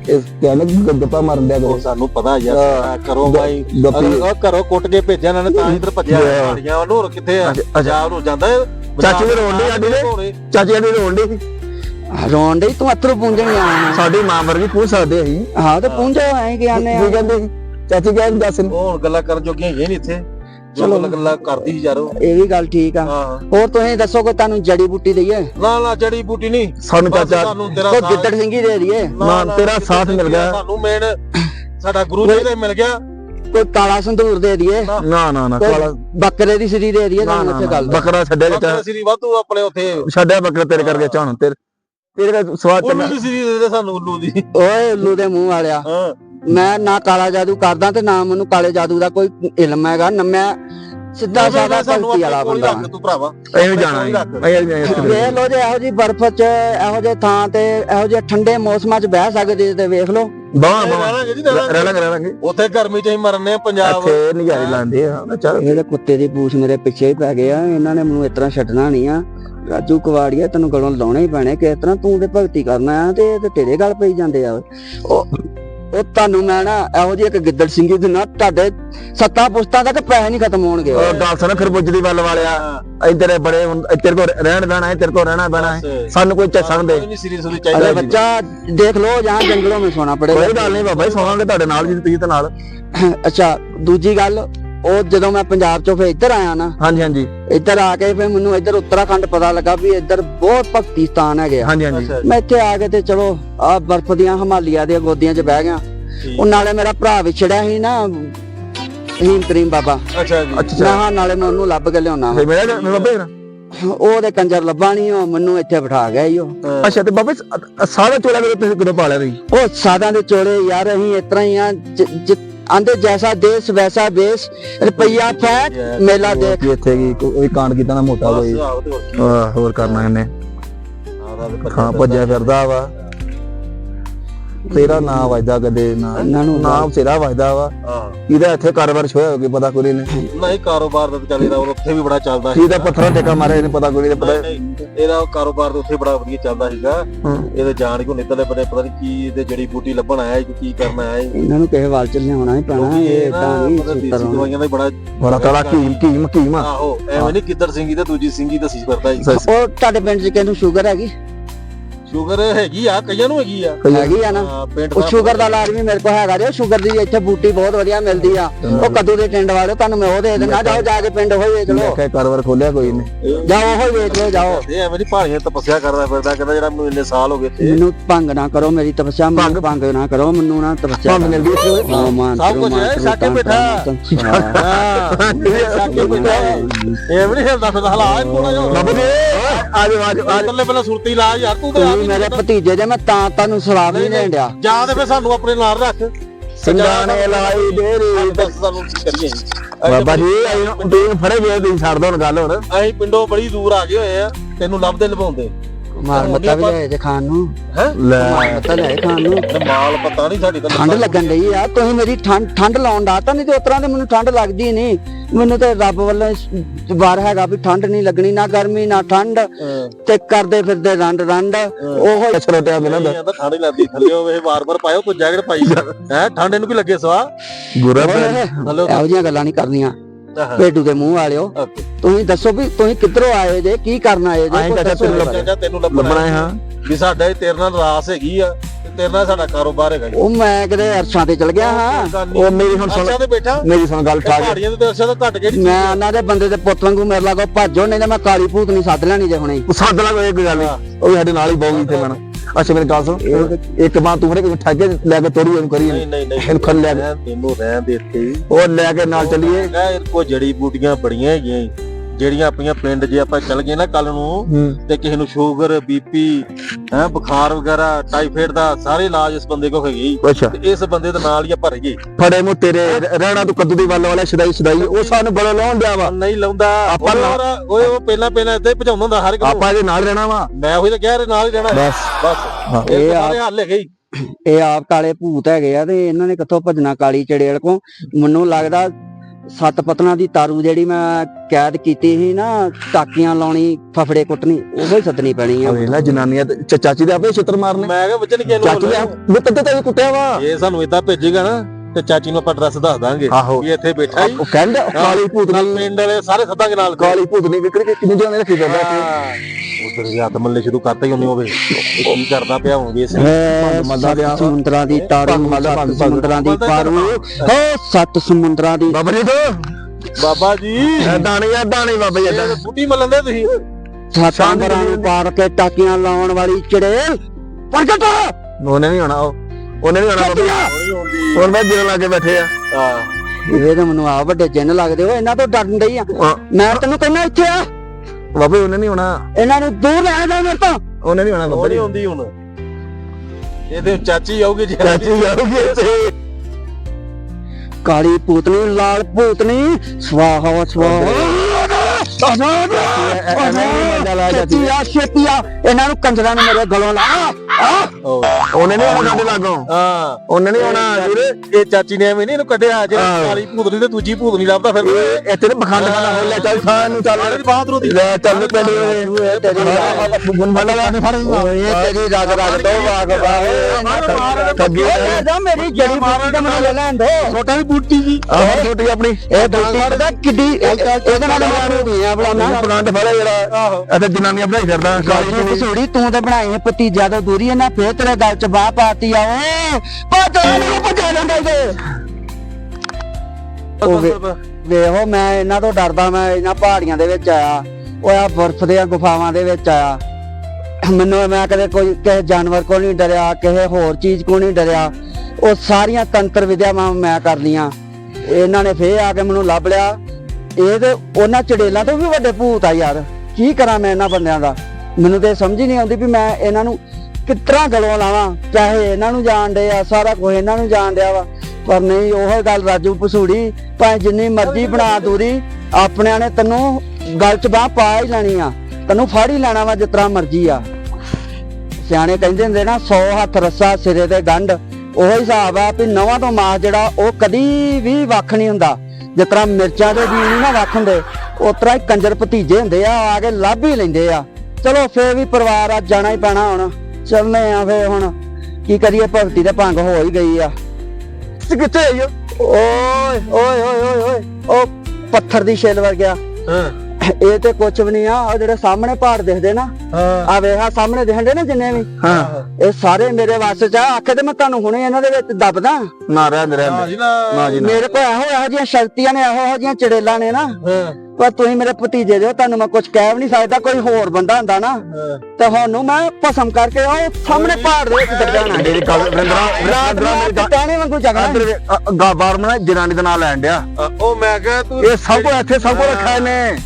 ਇਸ ਕਹਿੰਦੇ ਗੱਪਾ ਮਾਰਨ ਦਿਆ ਕਰੋ। ਸਾਨੂੰ ਪਤਾ ਯਾਰ। ਕਰੋ ਬਾਈ ਗੱਪੀ ਉਹ ਘਰੋਂ ਕੁੱਟ ਕੇ ਭੇਜਿਆ ਇਹਨਾਂ ਨੇ ਤਾਂ ਇੱਧਰ ਭੱਜਿਆ ਹਾਂ। ਪਹਾੜੀਆਂ ਵੱਲ। ਹੋਰ ਕਿੱਥੇ ਆ। ਪੰਜਾਬ ਨੂੰ ਜਾਂਦਾ ਚਾਚੀ ਦੇ ਸਾਡੀ ਦੇ। ਚਾਚੀ ਦੀ ਡਈ ਤੂੰ ਅਥਰੂ ਪੂੰਝਣੀ ਆ ਸਾਡੀ ਮਾਂ ਵਰਗੀ ਪੁੱਛ ਸਕਦੇ ਅਸੀਂ ਹਾਂ ਤੇ ਪੂੰਝੋ ਐਂ ਕਿ ਆਨੇ ਆ। ਕੀ ਕਹਿੰਦੇ ਸੀ ਚਾਚੀ ਕਹਿੰਦੇ ਦੱਸ ਉਹ ਹੁਣ ਗੱਲਾਂ ਕਰਨ ਜੋਗੀਆਂ ਹੀ ਨਹੀਂ ਇੱਥੇ। ਚਲੋ। ਚਲੋ ਗੱਲਾਂ ਕਰਦੀ ਸੀ ਯਾਰੋ। ਇਹ ਵੀ ਗੱਲ ਠੀਕ ਆ। ਹਾਂ। ਹੋਰ ਤੁਸੀਂ ਦੱਸੋ ਕੋਈ ਤੁਹਾਨੂੰ ਜੜੀ ਬੂਟੀ ਦਈਏ? ਨਾ ਨਾ ਜੜੀ ਬੂਟੀ ਨਹੀਂ। ਸਾਨੂੰ ਬਸ ਚਾਚਾ ਤੇਰਾ ਕੋਈ ਸਾਥ- ਗਿੱਦੜ ਸਿੰਘੀ ਦੇ ਦਈਏ। ਨਾ, ਤੇਰਾ ਸਾਥ ਮਿਲ ਗਿਆ। ਸਾਨੂੰ ਮੇਨ ਸਾਡਾ ਗੁਰੂ ਜੀ ਦੇ ਮਿਲ ਗਿਆ। ਕੋਈ ਕਾਲਾ ਸੰਧੂਰ ਦੇ ਦਈਏ। ਨਾ। ਨਾ ਨਾ ਕੋਈ ਕਾਲਾ ਬੱਕਰੇ ਦੀ ਸਰੀ ਦੇ ਦਈਏ ਨਾ ਤੁਹਾਨੂੰ ਨਾ ਇੱਥੇ ਗੱਲ। ਬੱਕਰਾ ਛੱਡਿਆ ਬੱਕਰਾ ਚਾਚਾ ਸ੍ਰੀ ਵਾਧੂ ਆਪਣੇ ਉੱਥੇ। ਛੱਡਿਆ ਬੱਕਰਾ ਤੇਰੇ ਕਰਕੇ ਚਾਹਣ ਤੇਰੇ ਤੇਰੇ ਦਾ ਸਵਾਦ ਉਹਨੂੰ ਚੰਗਾ ਸ੍ਰੀ ਦੇ ਦੇ ਸਾਨੂੰ ਉੱਲੂ ਦੀ। ਓਏ ਉੱਲੂ ਦੇ ਮੂੰਹ ਵਾਲਿਆ। ਹਾਂ। ਮੈਂ ਨਾ ਕਾਲਾ ਜਾਦੂ ਕਰਦਾ ਤੇ ਨਾ ਮੈਨੂੰ ਕਾਲੇ ਜਾਦੂ ਦਾ ਕੋਈ ਇਲਮ ਹੈਗਾ। ਨਾ ਮੈਂ ਸਿੱਧਾ ਸਾਦਾ ਭਗਤੀ ਵਾਲਾ ਬੰਦਾ। ਤੂੰ ਭਰਾਵਾ। ਐਵੇਂ ਜਾਣਾ ਅਸੀਂ ਐਵੇਂ ਐਵੇਂ ਵੇਖ ਲੋ ਜੇ ਇਹੋ ਜੀ ਬਰਫ਼ 'ਚ ਇਹੋ ਜਿਹੇ ਥਾਂ ਤੇ ਇਹੋ ਜਿਹੇ ਠੰਡੇ ਮੌਸਮਾਂ 'ਚ ਬਹਿ ਸਕਦੇ ਤੇ ਵੇਖ ਲੋ ਬਾਹ ਬਾਹ। ਰਹਿ ਲਾਂਗੇ ਰਹਿ ਲਾਂਗੇ ਉੱਥੇ ਗਰਮੀ ਚ ਹੀ ਮਰਨੇ ਆ ਪੰਜਾਬ। ਇੱਥੇ ਨਜ਼ਾਰੇ ਲਾਉਂਦੇ ਆ। ਚੱਲ। ਇਹਦੇ ਕੁੱਤੇ ਦੀ ਪੂਛ ਮੇਰੇ ਪਿੱਛੇ ਹੀ ਪੈ ਗਏ ਆ। ਇਹਨਾਂ ਨੇ ਮੈਨੂੰ ਇਸ ਤਰ੍ਹਾਂ ਛੱਡਣਾ ਨਹੀਂ ਆ। ਰਾਜੂ ਕਵਾੜੀਆ ਤੈਨੂੰ ਗਲੋਂ ਲਾਉਣੇ ਹੀ ਪੈਣੇ। ਕਿਸ ਤਰ੍ਹਾਂ ਤੂੰ ਤੇ ਭਗਤੀ ਕਰਨਾ ਆ ਤੇ ਇਹ ਤੇ ਤੇਰੇ ਗੱਲ ਪਈ ਜਾਂਦੇ ਆ। ਉਹ ਉਹ ਤੁਹਾਨੂੰ ਮੈਂ ਨਾ ਇਹੋ ਜਿਹੀ ਇੱਕ ਗਿੱਦੜ ਸਿੰਘੀ ਦੇ ਨਾਲ ਤੁਹਾਡੇ ਸੱਤਾ ਪੁਸਤਾ ਤੱਕ ਪੈਸੇ ਨਹੀਂ ਖਤਮ ਹੋਣਗੇ। ਉਹ ਗੱਲ ਸੁਣ ਖਰਬੁੱਜ ਦੀ ਵੱਲ ਵਾਲਿਆ ਇੱਧਰ ਬੜੇ ਤੇਰੇ ਕੋਲ ਰਹਿਣ ਬਹਿਣਾ ਤੇਰੇ ਕੋਲ ਰਹਿਣਾ ਬਹਿਣਾ ਸਾਨੂੰ ਕੋਈ ਚੱਸਣ ਦੇ। ਅਰੇ ਬੱਚਾ ਦੇਖ ਲੋ ਜਾਂ ਜੰਗਲੋਂ ਮੇ ਸੋਣਾ ਪੜੇਗਾ ਕੋਈ ਗੱਲ ਨਹੀਂ ਬਾਬਾ ਜੀ ਸੌਂਾਂਗੇ ਤੁਹਾਡੇ ਨਾਲ ਜੀ ਤੁਸੀਂ ਤਾਂ ਨਾਲ। ਅੱਛਾ ਦੂਜੀ ਗੱਲ ਉਹ ਜਦੋਂ ਮੈਂ ਪੰਜਾਬ ਚੋਂ ਫੇਰ ਇੱਧਰ ਆਇਆ ਨਾ ਹਾਂਜੀ ਹਾਂਜੀ। ਇੱਧਰ ਆ ਕੇ ਫੇਰ ਮੈਨੂੰ ਇੱਧਰ ਉੱਤਰਾਖੰਡ ਪਤਾ ਲੱਗਾ ਵੀ ਇੱਧਰ ਬਹੁਤ ਭਗਤੀ ਸਥਾਨ ਹੈਗੇ ਆ। ਹਾਂਜੀ ਹਾਂਜੀ। ਮੈਂ ਇੱਥੇ ਆ ਕੇ ਤੇ ਚਲੋ ਆ ਬਰਫ਼ ਦੀਆਂ ਹਿਮਾਲਿਆ ਦੀਆਂ ਗੋਦੀਆਂ 'ਚ ਬਹਿ ਗਿਆ। ਉਹ ਨਾਲੇ ਮੇਰਾ ਭਰਾ ਵਿਛੜਿਆ ਸੀ ਨਾ ਹੀਮ ਕਰੀਮ ਬਾਬਾ। ਅੱਛਾ ਜੀ। ਅੱਛਾ। ਮੈਂ ਹਾਂ ਨਾਲੇ ਮੈਂ ਉਹਨੂੰ ਲੱਭ ਕੇ ਲਿਆਉਣਾ। ਫੇ ਮੇਰਾ ਮੇਰਾ ਬਾਬੇ ਨਾ ਉਹ ਤੇ ਕੰਜਰ ਲੱਭਾ ਨਹੀਂ ਉਹ ਮੈਨੂੰ ਇੱਥੇ ਬਿਠਾ ਗਿਆ ਈ ਉਹ। ਅੱਛਾ ਤੇ ਬਾਬਾ ਜੀ, ਅ- ਸਾਰਾ ਚੋਲਾ ਮੇਰੇ ਤੁਸੀਂ ਕਦੋਂ ਪਾ ਲਿਆ ਤੁਸੀਂ? ਉਹ ਸਾਦਾਂ ਦੇ ਚੋਲੇ ਯਾਰ ਅਸੀਂ ਇਸ ਤਰ੍ਹਾਂ ਹੀ ਆ ਆਂਦੇ ਜੈਸਾ ਦੇਸ਼ ਵੈਸਾ ਦੇਸ਼ ਰੁਪਈਆ ਫੈਂਕ ਮੇਲਾ ਦੇਖ। ਇੱਥੇ ਕੀ ਕੋਈ ਕਾਂਡ ਕੀਤਾ ਨਾ ਮੋਟਾ ਕੋਈ। ਹੋਰ ਕਰਨਾ ਇਹਨੇ। ਹਾਂ ਭੱਜਿਆ ਫਿਰਦਾ ਵਾ। ਤੇਰਾ ਨਾਂ ਵਜਦਾ ਕਦੇ? ਨਾ ਇਹਨਾਂ ਨੂੰ ਨਾਮ ਤੇਰਾ ਵਜਦਾ ਵਾ। ਇਹਦਾ ਇੱਥੇ ਕਾਰੋਬਾਰ ਛੋਇਆ ਹੋਗੇ ਪਤਾ ਕੋਈ ਨਹੀਂ ਨਹੀਂ ਕਾਰੋਬਾਰ ਦਾ ਤਾਂ ਚੱਲ ਇਹਦਾ ਉੱਥੇ ਵੀ ਬੜਾ ਚੱਲਦਾ ਇਹਦਾ ਪੱਥਰਾਂ ਟੇਕਾ ਮਾਰਿਆ ਇਹਨੇ ਪਤਾ ਕੋਈ ਨਹੀਂ ਪਤਾ ਇਹਦਾ ਕਾਰੋਬਾਰ ਤਾਂ ਉੱਥੇ ਬੜਾ ਵਧੀਆ ਚੱਲਦਾ ਸੀਗਾ। ਹਾਂ। ਇਹਦੇ ਜਾਣ ਕੇ ਨਿੱਤਲੇ ਬੜੇ ਪਤਾ ਨਹੀਂ ਕੀ ਇਹਦੇ ਜੜੀ ਬੂਟੀ ਲੱਭਣ ਆਇਆ ਕਿ ਕੀ ਕਰਨ ਆਇਆ ਇਹ। ਇਹਨਾਂ ਨੂੰ ਕਿਸੇ ਵੱਲ ਚ ਲਿਆਉਣਾ ਹੀ ਪੈਣਾ ਇਹ ਤਾਂ ਨਹੀਂ ਦਵਾਈਆਂ ਦਾ ਹੀ ਬੜਾ ਬੜਾ ਤੜਾ ਕੀਮ ਕੀਮ ਕੀਮ ਆਹੋ ਐਵੇਂ ਨਹੀਂ ਕਿੱਧਰ ਸਿੰਘੀ ਤੇ ਦੂਜੀ ਸਿੰਘੀ ਦਾ ਸੀ। ਕਰਦਾ ਜੀ ਉਹ ਤੁਹਾਡੇ ਪਿੰਡ ਚ ਕਿਹਨੂੰ ਸ਼ੂਗਰ ਹੈਗੀ? ਸ਼ੂਗਰ ਹੈਗੀ ਆ ਕਈਆਂ ਨੂੰ ਹੈਗੀ ਆ। ਹੈਗੀ ਆ ਨਾ। ਹਾਂ, ਪਿੰਡ ਉਹ ਸ਼ੂਗਰ ਦਾ ਇਲਾਜ ਵੀ ਮੇਰੇ ਕੋਲ ਹੈਗਾ ਜੇ ਸ਼ੂਗਰ ਦੀ ਇੱਥੇ ਬੂਟੀ ਬਹੁਤ ਵਧੀਆ ਮਿਲਦੀ ਆ। ਉਹ ਕੱਦੂ ਦੇ ਟਿੰਡ ਵਾਲੇ ਤੁਹਾਨੂੰ ਮੈਂ ਉਹ ਦੇ ਦੇਣਾ ਜਾਓ ਜਾ ਕੇ ਪਿੰਡ ਹੋਈ ਵੇਚ ਲਓ। ਦੇਖਿਆ ਕਾਰੋਬਾਰ ਖੋਲਿਆ ਕੋਈ ਨੇ ਜਾਓ ਉਹ ਵੇਚ ਲਓ ਜਾਓ। ਇਹ ਐਵੇਂ ਨਹੀਂ ਭਾਰੀਆਂ ਤਪੱਸਿਆ ਕਰਦਾ ਫਿਰਦਾ ਕਹਿੰਦਾ ਜਿਹੜਾ ਮੈਨੂੰ ਇੰਨੇ ਸਾਲ ਹੋ ਗਏ ਇੱਥੇ। ਮੈਨੂੰ ਭੰਗ ਨਾ ਕਰੋ ਮੇਰੀ ਤਪੱਸਿਆ ਮੈਨੂੰ ਭੰਗ? ਨਾ ਕਰੋ ਮੈਨੂੰ ਨਾ ਤਪੱਸਿਆ ਭੰਗ ਮਿਲਦੀ ਇੱਥੇ? ਓਏ। ਹਾਂ ਮਾਨ ਸਭ ਕੁਝ ਹੈ, ਛੱਡ ਕੇ ਬੈਠਾ। ਹਾਂ। ਇਹ ਸਾਕੇ ਪਿੰਡਾ ਐਵੇਂ ਨਹੀਂ ਹਿਲਦਾ ਫਿਰਦਾ ਹਲਾ ਇਹ ਥੋੜਾ ਜਿਹਾ ਬਾਬਾ ਜੀ ਆ ਜਾ ਆ ਜਾ ਪਹਿਲੇ ਪਹਿਲਾਂ ਸੁਰਤੀ ਲਾ ਯਾਰ ਤੂੰ ਤੇ ਆ। ਤੁਸੀਂ ਮੇਰੇ ਭਤੀਜੇ ਜੇ ਮੈਂ ਤਾਂ ਤੁਹਾਨੂੰ ਸਲਾਹ ਨਹੀਂ ਦੇਣ ਡਿਆ। ਜਾਂ ਤੇ ਫੇ ਸਾਨੂੰ ਆਪਣੇ ਨਾਲ ਰੱਖ। ਸਿੰਘਾਂ ਲਾਈ ਡੇਰੀ। ਬਸ ਸਾਨੂੰ ਕਰੀਏ ਅਸੀਂ ਬਾਬਾ ਜੀ ਆਈ ਟੀਮ ਫੜੇ ਗਏ ਤੁਸੀਂ ਛੱਡ ਦੋ ਹੁਣ ਗੱਲ ਹੁਣ ਅਸੀਂ ਪਿੰਡੋਂ ਬੜੀ ਦੂਰ ਆ ਗਏ ਹੋਏ ਆ ਤੈਨੂੰ ਲੱਭਦੇ ਲਵਾਉਂਦੇ ਮਾਲ ਮੱਤਾ ਵੀ ਲਿਆਏ ਜੇ ਖਾਣ ਨੂੰ। ਹੈ? ਲੈ ਮਾਲ ਮੱਤਾ ਲਿਆਏ ਖਾਣ ਨੂੰ। ਮਾਲ ਪਤਾ ਨਹੀਂ ਸਾਡੀ ਤਾਂ ਠੰਡ ਲੱਗਣ ਡਈ ਆ। ਤੁਸੀਂ ਮੇਰੀ ਠੰਡ ਠੰਡ ਲਾਉਣ ਦਾ ਤਾਂ ਨਹੀਂ ਤੇ ਉਤਰਾਂ ਤੇ ਮੈਨੂੰ ਠੰਡ ਲੱਗਦੀ ਨਹੀਂ ਮੈਨੂੰ ਤੇ ਰੱਬ ਵੱਲੋਂ ਵਾਰ ਹੈਗਾ ਵੀ ਠੰਡ ਨਹੀਂ ਲੱਗਣੀ ਨਾ ਗਰਮੀ ਨਾ ਠੰਡ। ਤੇ ਕਰਦੇ ਫਿਰਦੇ ਰੰਡ ਰੰਡ। ਉਹ ਕਚਰਾ ਟਿਆ ਮਿਲਦਾ ਨਹੀਂ ਆਂਦਾ ਠੰਡ ਹੀ ਲੱਗਦੀ। ਥੱਲੇ ਹੋਵੇ ਵਾਰ-ਵਾਰ ਪਾਇਓ ਕੋਈ ਜੈਕਟ ਪਾਈ। ਹੈ? ਠੰਡ ਇਹਨੂੰ ਕੀ ਲੱਗੇ ਸਵਾ ਗੁਰਾ ਹਲੋ ਇਹੋ ਜਿਹੀਆਂ ਗੱਲਾਂ ਨਹੀਂ ਕਰਨੀਆਂ। ਭੇਡੂ ਦੇ ਮੂੰਹ ਵਾਲਿਓ। ਤੁਸੀਂ ਦੱਸੋ ਵੀ ਤੁਸੀਂ ਕਿੱਧਰੋਂ ਆਏ ਜੇ ਕੀ ਕਰਨ ਆਏ ਜੇ ਚਾਚਾ ਤੈਨੂੰ। ਚਾਚਾ ਤੈਨੂੰ ਲੱਭਣਾ। ਲੱਭਣਾ ਹੈ ਹਾਂ। ਵੀ ਸਾਡਾ ਇਹ ਤੇਰੇ ਨਾਲ ਰਾਸ ਹੈਗੀ ਆ ਤੇ ਤੇਰੇ ਨਾਲ ਸਾਡਾ ਕਾਰੋਬਾਰ ਹੈਗਾ। ਉਹ ਮੈਂ ਕਿਤੇ ਅਰਸ਼ਾਂ ਤੇ ਚਲ ਗਿਆ ਹਾਂ। ਉਹ ਮੇਰੀ ਹੁਣ ਸੁਣ ਅਰਸ਼ਾਂ ਤੇ ਬੈਠਾ? ਮੇਰੀ ਸੁਣ ਗੱਲ ਠਾ ਕੇ ਪਹਾੜੀਆਂ ਦੇ ਤੇ ਅਰਸ਼ਾਂ ਤੋਂ ਘੱਟ ਕਿਹੜੀ ਮੈਂ ਉਹਨਾਂ ਦੇ ਬੰਦੇ ਦੇ ਪੁੱਤ ਵਾਂਗੂ ਮੇਰੇ ਲਾਗੋ ਭੱਜੋ ਨਹੀਂ ਤਾਂ ਮੈਂ ਕਾਲੀ ਭੂਤ ਨਹੀਂ ਸੱਦ ਲੈਣੀ ਜੇ ਹੁਣੇ। ਹੀ। ਉਹ ਸੱਦ ਲਾ ਕੋਈ ਗੱਲ ਨਹੀਂ ਉਹ ਵੀ ਸਾਡੇ ਨਾਲ ਹੀ ਬਹੁਗੀ ਤੇ ਮਨ ਅੱਛਾ ਮੇਰੇ ਗੱਲ ਸੁਣ। ਇੱਕ ਬਾਰ ਤੂੰ ਹਰੇ ਕੋਈ ਠੱਗੇ ਲੈ ਕੇ ਤੋੜੀ ਉਹਨੂੰ ਕਰੀ। ਨਹੀਂ ਨਹੀਂ ਨਹੀਂ ਖੱਲ ਕੇ। ਰਹਿਣ ਤੈਨੂੰ ਰਹਿਣ ਦੇ ਇੱਥੇ ਉਹ ਲੈ ਕੇ ਨਾਲ ਚੱਲੀਏ। ਇਹ ਕੋ ਜੜੀ ਬੂਟੀਆਂ ਬੜੀਆਂ ਹੈਗੀਆਂ ਜਿਹੜੀਆਂ ਆਪਣੀਆਂ ਪਿੰਡ ਜੇ ਆਪਾਂ ਚੱਲ ਗਏ ਨਾ ਕੱਲ ਨੂੰ ਤੇ ਕਿਸੇ ਨੂੰ ਸ਼ੂਗਰ ਬੀਪੀ ਹੈ ਬੁਖਾਰ ਵਗੈਰਾ ਟਾਈਫਾਇਡ ਦਾ ਸਾਰੇ ਇਲਾਜ ਇਸ ਬੰਦੇ ਕੋਲ ਹੈਗੇ ਤੇ ਇਸ ਬੰਦੇ ਦੇ ਨਾਲ ਹੀ ਆਪਾਂ ਰਹੀਏ। ਫੜੇ ਮੂੰ ਤੇਰੇ ਰਹਿਣਾ ਤੂੰ ਕੱਦੂ ਦੀ ਵੱਲ ਵਾਲਾ ਸ਼ਦਾਈ ਸ਼ਦਾਈ ਉਹ ਸਾਨੂੰ ਬੜਾ ਲਾਉਣ ਦਿਆ ਵਾ। ਨਹੀਂ ਲਾਉਂਦਾ। ਆਪਾਂ ਓਏ ਉਹ ਪਹਿਲਾਂ ਪਹਿਲਾਂ ਇੱਥੇ ਭਜਾਉਂਦਾ ਹੁੰਦਾ ਹਰ ਇੱਕ ਨੂੰ। ਆਪਾਂ ਇਹਦੇ ਨਾਲ ਰਹਿਣਾ ਵਾ। ਮੈਂ ਉਹੀ ਤਾਂ ਕਹਿ ਰਿਹਾ ਨਾਲ ਹੀ ਰਹਿਣਾ। ਬਸ। ਬਸ। ਇਹ ਹੱਲ ਹੈਗੇ। ਇਹ ਆਪ ਕਾਲੇ ਭੂਤ ਹੈਗੇ ਆ ਤੇ ਇਹਨਾਂ ਨੇ ਕਿੱਥੋਂ ਭੱਜਣਾ ਕਾਲੀ ਚੜੇਲ ਕੋ ਮੈਨੂੰ ਲੱਗਦਾ ਸੱਤ ਪਤਨਾ ਦੀ ਤਾਰੂ ਜਿਹੜੀ ਮੈਂ ਕੈਦ ਕੀਤੀ ਸੀ ਨਾ ਟਾਕੀਆਂ ਲਾਉਣੀ ਫਫੜੇ ਕੁੱਟਣੀ ਉਹੋ ਹੀ ਸੱਦਣੀ ਪੈਣੀ ਆ। ਵੇਖ ਲੈ ਜਨਾਨੀਆਂ ਤੇ ਚ- ਚਾਚੀ ਦੇ ਆਪੇ ਛਿੱਤਰ ਮਾਰਨੇ। ਮੈਂ ਕਿਹਾ ਵਚਨ ਕਿਹਨੂੰ ਚਾਚੀ ਦੇ ਮੈਂ ਤੱਤੇ ਤੇ ਕੁੱਟਿਆ ਵਾ। ਇਹ ਸਾਨੂੰ ਇਦਾਂ ਭੇਜੇਗਾ ਨਾ। ਤੇ ਚਾਚੀ ਨੂੰ ਆਪਾਂ ਐਡਰੈਸ ਦੱਸ ਦਾਂਗੇ ਆਹੋ। ਵੀ ਇੱਥੇ ਬੈਠਾ ਹੀ ਉਹ ਕਹਿੰਦਾ ਕਾਲੀ ਭੂਤ ਨਾਲ ਨਹੀਂ। ਪਿੰਡ ਵਾਲੇ ਸਾਰੇ ਸੱਦਾਂਗੇ ਨਾਲ ਕਾਲੀ ਭੂਤ ਨਹੀਂ ਵਿਕੜੀ ਕਿੰਨੇ ਜਣੇ ਰੱਖੀ ਇੱਥੇ? ਉਧਰ ਵੀ ਹੱਥ ਮੱਲੇ ਸ਼ੁਰੂ ਕਰਤਾ ਹੀ ਉਹਨੇ ਹੋਵੇ ਕੀ ਕਰਦਾ ਪਿਆ ਹੋਵੇ ਇਸ ਹੈ ਮੱਲਾ ਦੇ ਆ। ਸਮੁੰਦਰਾਂ ਦੀ ਤਾਰੂ ਸੱਤ। ਸਮੁੰਦਰਾਂ ਦੀ ਪਾਰੂ। ਹੋ ਸੱਤ ਸਮੁੰਦਰਾਂ ਦੀ। ਬਾਬਾ ਜੀ ਤੋਂ ਬਾਬਾ ਜੀ। ਨਹੀਂ ਐਦਾਂ ਨਹੀਂ ਬਾਬਾ ਜੀ ਐਦਾਂ ਇਹ ਬੁੱਢੀ ਮੱਲਣ ਦੇ ਤੁਸੀਂ। ਸੱਤ ਸ਼ਾਂਤੀ ਅੰਬਰਾਂ ਨੂੰ ਪਾਰ ਕੇ ਟਾਕੀਆਂ ਲਾਉਣ ਵਾਲੀ ਚੜੇਲ। ਪ੍ਰਗਟ ਉਹਨੇ ਨਹੀਂ ਆਉਣਾ ਉਹ। ਉਹਨੇ ਨਹੀਂ ਆਉਣਾ ਬਾਬਾ। ਹੁਣ ਮੈਂ ਜਿਰਨ ਲਾ ਕੇ ਬੈਠੇ ਆ। ਹਾਂ। ਇਹ ਤਾਂ ਮੈਨੂੰ ਆ ਵੱਡੇ ਜਿੰਨ ਲੱਗਦੇ ਹੋ ਇਹਨਾਂ ਤੋਂ ਡਰਨ ਡਈ ਆ। ਮੈਂ ਤੈਨੂੰ ਕਹਿੰਦਾ ਇੱਥੇ ਆ। ਬਾਬਾ ਉਹਨੇ ਨਹੀਂ ਆਉਣਾ। ਇਹਨਾਂ ਨੂੰ ਦੂਰ ਲੈ ਜਾ ਮੇਰੇ ਤੋਂ। ਉਹਨੇ ਨਹੀਂ ਆਉਣਾ ਉਹ ਬਾਬਾ ਨਹੀਂ ਹੁੰਦੀ ਹੁਣ। ਇਹ ਤੇ ਚਾਚੀ ਆਊਗੀ ਜੀ। ਚਾਚੀ ਜਾਊਗੀ ਇੱਥੇ। ਕਾਲੀ ਪੂਤਨੀ ਲਾਲ ਪੂਤਨੀ। ਸਵਾਹਾ ਸਵਾਹਾ। ਛੇਤੀਆ ਇਹਨਾਂ ਨੂੰ ਕੰਜਰਾਂ ਨੂੰ ਮੇਰੇ ਗਲੋਂ ਲਾ ਆ ਉਹ, ਉਹਨੇ ਨਹੀਂ ਆਉਣਾ ਸਾਡੇ ਲਾਗੋਂ ਹਾਂ ਉਹਨੇ ਨਹੀਂ ਆਉਣਾ ਵੀਰੇ ਇਹ ਚਾਚੀ ਨੇ ਐਵੇਂ ਨਹੀਂ ਇਹਨੂੰ ਕੱਢਿਆ ਜਿਹੜਾ ਹਾਂ। ਕਾਲੀ ਭੂਤਨੀ ਤੇ ਦੂਜੀ ਭੂਤਨੀ ਲੱਭਦਾ ਫਿਰ ਇਹ ਇੱਥੇ ਤੇ ਬਖੰਡ ਖਾਣਾ ਹੋ ਲੈ ਚੱਲ ਖਾਣ ਨੂੰ ਚੱਲ ਇਹਦੀ ਬਾਤ ਰੋਦੀ ਲੈ ਚੱਲ ਪਿੰਡ ਤੇਰੀ ਗੁਣ ਫੜ ਲਾ ਫੜ ਓਏ ਤੇਰੀ ਰਗ ਰਗ ਤੋਂ ਵਾਗ ਵਾਏ ਠੱਗੀ ਜਾ ਮੇਰੀ ਜੜੀ ਬੂਟੀ ਦਾ ਮੈਨੂੰ ਲੈ ਲੈਣ ਦੋ ਛੋਟਾ ਵੀ ਬੂਟੀ ਜੀ ਆਹ ਛੋਟੀ ਆਪਣੀ ਇਹ ਬੂਟੀ ਦਾ ਕਿੱਡੀ ਇਹਦੇ ਨਾਲ ਨਹੀਂ ਆ ਬਣਾਉਣਾ ਬਖੰਡ ਫੜਿਆ ਜਿਹੜਾ। ਇੱਥੇ ਜਨਾਨੀਆਂ ਬਣਾਈ ਫਿਰਦਾ। ਦੀ ਸੋੜੀ ਤੂੰ ਤੇ ਬਣਾਈ ਹੈ ਭਤੀਜਾ ਤੋਂ ਦੂਰੀ ਇਹਨਾਂ ਫੇਰ ਤੇਰੇ ਗੱਲ ਚ ਬਾਹ ਪਾਤੀ ਆ ਓਏ। ਪਤਾ ਨਹੀਂ ਭਜਾ ਲੈਂਦਾ ਇਹ ਉਹ ਵੇ- ਵੇਖੋ ਮੈਂ ਇਹਨਾਂ ਤੋਂ ਡਰਦਾ ਮੈਂ ਇਹਨਾਂ ਪਹਾੜੀਆਂ ਦੇ ਵਿੱਚ ਆਇਆ। ਉਹ ਆ ਬਰਫ਼ ਗੁਫਾਵਾਂ ਦੇ ਵਿੱਚ ਆਇਆ। ਮੈਨੂੰ ਮੈਂ ਕਦੇ ਕੋਈ ਕਿਸੇ ਜਾਨਵਰ ਕੋਲ ਨਹੀਂ ਡਰਿਆ ਕਿਸੇ ਹੋਰ ਚੀਜ਼ ਕੋਲ ਨਹੀਂ ਡਰਿਆ। ਉਹ ਸਾਰੀਆਂ ਤੰਤਰ ਵਿਦਿਆਵਾਂ ਮੈਂ ਕਰ ਲੀਆਂ ਇਹਨਾਂ ਨੇ ਫੇਰ ਆ ਕੇ ਮੈਨੂੰ ਲੱਭ ਲਿਆ। ਇਹ ਤੇ ਉਹਨਾਂ ਚੜੇਲਾਂ ਤੋਂ ਵੀ ਵੱਡੇ ਭੂਤ ਆ ਯਾਰ। ਕੀ ਕਰਾਂ ਮੈਂ ਇਹਨਾਂ ਬੰਦਿਆਂ ਦਾ? ਮੈਨੂੰ ਤੇ ਸਮਝ ਹੀ ਨਹੀਂ ਆਉਂਦੀ ਵੀ ਮੈਂ ਇਹਨਾਂ ਨੂੰ ਕਿਤਰਾ ਗਲੋਂ ਲਾਵਾਂ, ਚਾਹੇ ਇਹਨਾਂ ਨੂੰ ਜਾਣਦੇ ਆ ਸਾਰਾ ਕੁਝ ਇਹਨਾਂ ਨੂੰ ਜਾਣਦਿਆ ਵਾ। ਪਰ ਨਹੀਂ, ਉਹ ਗੱਲ ਰਾਜੂ ਪਸੂੜੀ, ਭਾਵੇਂ ਜਿੰਨੀ ਮਰਜ਼ੀ ਬਣਾ ਦੂਰੀ, ਆਪਣਿਆਂ ਨੇ ਤੈਨੂੰ ਗੱਲ 'ਚ ਬਾਹ ਪਾ ਹੀ ਲੈਣੀ ਆ। ਤੈਨੂੰ ਫੜ ਹੀ ਲੈਣਾ ਵਾ ਜਿਸ ਤਰ੍ਹਾਂ ਮਰਜ਼ੀ ਆ। ਸਿਆਣੇ ਕਹਿੰਦੇ ਹੁੰਦੇ ਨਾ 100 ਹੱਥ ਰੱਸਾ, ਸਿਰੇ ਤੇ ਗੰਢ ਉਹ ਹਿਸਾਬ ਆ ਵੀ ਨਵਾਂ ਤੋਂ ਮਾਸ ਜਿਹੜਾ, ਉਹ ਕਦੀ ਵੀ ਵੱਖ ਨਹੀਂ ਹੁੰਦਾ। ਜਿਸ ਤਰ੍ਹਾਂ ਮਿਰਚਾਂ ਦੇ ਬੀਜ ਨਹੀਂ ਨਾ ਵੱਖ ਹੁੰਦੇ ਉਸ ਤਰ੍ਹਾਂ ਹੀ ਕੰਜਰ ਭਤੀਜੇ ਹੁੰਦੇ ਆ ਆ ਕੇ ਲੱਭ ਹੀ ਲੈਂਦੇ ਆ। ਚਲੋ ਫੇਰ ਵੀ ਪਰਿਵਾਰ ਆ ਜਾਣਾ ਹੀ ਪੈਣਾ ਹੁਣ। ਚੱਲਨੇ ਆ ਫੇਰ ਹੁਣ। ਕੀ ਕਰੀਏ ਭਗਤੀ ਤੇ ਭੰਗ ਹੋ ਹੀ ਗਈ ਆ। ਕਿੱਥੇ ਆਈ? ਓਏ ਓਏ ਓਏ ਓਏ ਓਏ ਉਹ ਪੱਥਰ ਦੀ ਛਿੱਲ ਵਰਗਿਆ। ਹਾਂ। ਇਹ ਤੇ ਕੁਛ ਵੀ ਨਹੀਂ ਆ ਉਹ ਜਿਹੜੇ ਸਾਹਮਣੇ ਪਹਾੜ ਦਿਖਦੇ ਨਾ ਹਾਂ। ਆ ਵੇਖ ਸਾਹਮਣੇ ਦਿਖਦੇ ਨੇ ਜਿੰਨੇ ਵੀ? ਹਾਂ। ਇਹ ਸਾਰੇ ਮੇਰੇ ਵਾਸਤੇ ਚ ਆ ਆਖੇ ਤੇ ਮੈਂ ਤੁਹਾਨੂੰ ਹੁਣੇ ਇਹਨਾਂ ਦੇ ਵਿੱਚ ਦੱਬਦਾ। ਨਾ ਰਹਿ ਮੇਰੇ ਹਾਂ ਜੀ ਨਾ। ਨਾ ਜੀ ਨਾ। ਮੇਰੇ ਕੋਲ ਇਹੋ ਇਹੋ ਜਿਹੀਆਂ ਸ਼ਕਤੀਆਂ ਨੇ ਇਹੋ ਇਹੋ ਜਿਹੀਆਂ ਚੜੇਲਾਂ ਨੇ ਨਾ। ਪਰ ਤੁਸੀਂ ਮੇਰੇ ਭਤੀਜੇ ਜੋ ਤੁਹਾਨੂੰ ਮੈਂ ਕੁਝ ਕਹਿ ਵੀ ਨਹੀਂ ਸਕਦਾ ਕੋਈ ਹੋਰ ਬੰਦਾ ਹੁੰਦਾ ਨਾ। ਤੇ ਤੁਹਾਨੂੰ ਮੈਂ ਭਸਮ ਕਰਕੇ ਉਹ ਸਾਹਮਣੇ ਪਹਾੜ ਦੇ ਵਿੱਚ ਦੱਬ ਜਾਣਾ। ਮੇਰੀ ਗੱਲ ਵਰਿੰਦਰਾ ਵਰਿੰਦਰਾ ਮੇਰੀ ਟਾਣੇ ਵਾਂਗੂ ਜਗਣਾ ਗਾ ਬਾਰ ਮਨਾ ਜਨਾਨੀ ਦਾ ਨਾਂ ਲੈਣ ਡਿਆ। ਉਹ ਮੈਂ ਕਿਹਾ ਤੂੰ ਇਹ ਸਭ ਇੱਥੇ ਸਭ ਰੱਖਿਆ ਇਹਨੇ।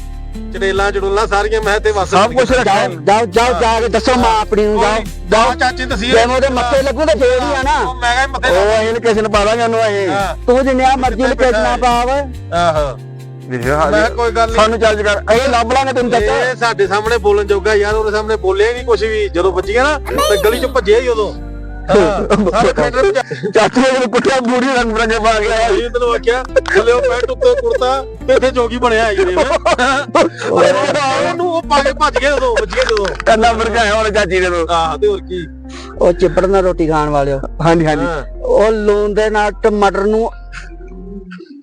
ਚੜੇਲਾਂ ਚੜੂਲਾਂ ਸਾਰੀਆਂ ਮੈਂ ਤੇ ਵਸ ਸਭ ਕੁਝ ਰੱਖਿਆ। ਜਾਓ ਇਹਨੇ। ਜਾਓ ਜਾਓ ਜਾ ਕੇ ਦੱਸੋ ਮਾਂ ਆਪਣੀ ਨੂੰ ਜਾਓ ਜਾਓ। ਚਾਚੀ ਤੁਸੀਂ ਜੇ ਉਹਦੇ ਮੱਥੇ ਲੱਗੂ ਤੇ ਫੇਰ ਹੀ ਆ ਨਾ। ਉਹ ਮੈਂ ਕਿਹਾ ਮੱਥੇ ਉਹ ਅਸੀਂ ਕੇਸ ਨੂੰ ਪਾ ਦਾਂਗੇ ਉਹਨੂੰ ਅਸੀਂ। ਹਾਂ। ਤੂੰ ਜਿੰਨਿਆ ਮਰਜ਼ੀ ਲੋਕੇਸ਼ਨਾਂ ਪਾਵ ਆਹੋ। ਮੈਂ ਕੋਈ ਗੱਲ ਨਹੀਂ। ਸਾਨੂੰ ਚਾਰਜ ਕਰ ਅਸੀਂ ਲੱਭ ਲਾਂਗੇ ਤੈਨੂੰ ਚਾਚਾ। ਇਹ ਸਾਡੇ ਸਾਹਮਣੇ ਬੋਲਣ ਜੋਗਾ ਯਾਰ ਉਹਦੇ ਸਾਹਮਣੇ ਬੋਲਿਆ ਨਹੀਂ ਕੁਝ ਵੀ। ਜਦੋਂ ਵੱਜੀਆਂ ਨਾ ਤੇ ਗਲੀ ਚ ਭੱਜਿਆ ਹੀ ਉਦੋਂ। ਹਾਂ ਚਾਚੇ ਨੇ ਕੁੱਟਿਆ ਬੂੜੀ ਰੰਗ ਬਰੰਗੇ ਪਾ ਗਿਆ ਇਹ ਤੈਨੂੰ ਆਖਿਆ ਥੱਲੇ ਉਹ ਪੈਂਟ ਉੱਤੇ ਕੁੜਤਾ ਤੇ ਇੱਥੇ ਜੋਗੀ ਬਣਿਆ ਆਈ ਨੇ ਉਹਨੂੰ ਉਹ ਪਾ ਕੇ ਭੱਜ ਗਿਆ ਉਦੋਂ ਵੱਜੀਆਂ ਜਦੋਂ ਕੰਨਾ ਵਰਗਾਇਆ ਹੁਣ ਚਾਚੀ ਦੇ ਨੂੰ ਆਹ ਤੇ ਹੋਰ ਕੀ ਉਹ ਚਿੱਬੜ ਨਾਲ ਰੋਟੀ ਖਾਣ ਵਾਲਿਓ ਹਾਂਜੀ ਹਾਂਜੀ ਉਹ ਲੂਣ ਦੇ ਨਾਲ ਟਮਾਟਰ ਨੂੰ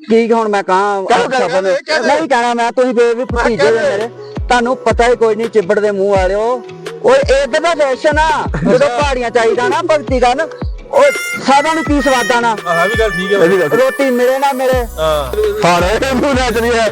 ਕੀ ਹੁਣ ਮੈਂ ਕਹਾਂ। ਨਹੀਂ ਕਹਿਣਾ ਮੈਂ ਤੁਸੀਂ ਫੇਰ ਵੀ ਭਤੀਜੇ। ਮੇਰੇ ਤੁਹਾਨੂੰ ਪਤਾ ਹੀ ਕੋਈ ਨਹੀਂ ਚਿੱਬੜ ਦੇ ਮੂੰਹ ਵਾਲਿਓ ਓਏ ਇਧਰ ਦਾ ਫੈਸ਼ਨ ਆ ਜਦੋਂ ਪਹਾੜੀਆਂ ਚਾਹੀਦਾ ਨਾ ਭਗਤੀ ਕਰਨ ਉਹ ਸਾਰਿਆਂ ਨੂੰ ਕੀ ਸਵਾਦਾ ਨਾ? ਆਹ ਵੀ ਗੱਲ ਠੀਕ ਇਹ ਹੈ ਵੀ ਗੱਲ ਰੋਟੀ ਮਿਲੇ ਨਾ ਮਿਲੇ। ਹਾਂ। ਫਾੜੇ ਮੂੰਹ ਨੱਚ ਰਹੀ ਹੈ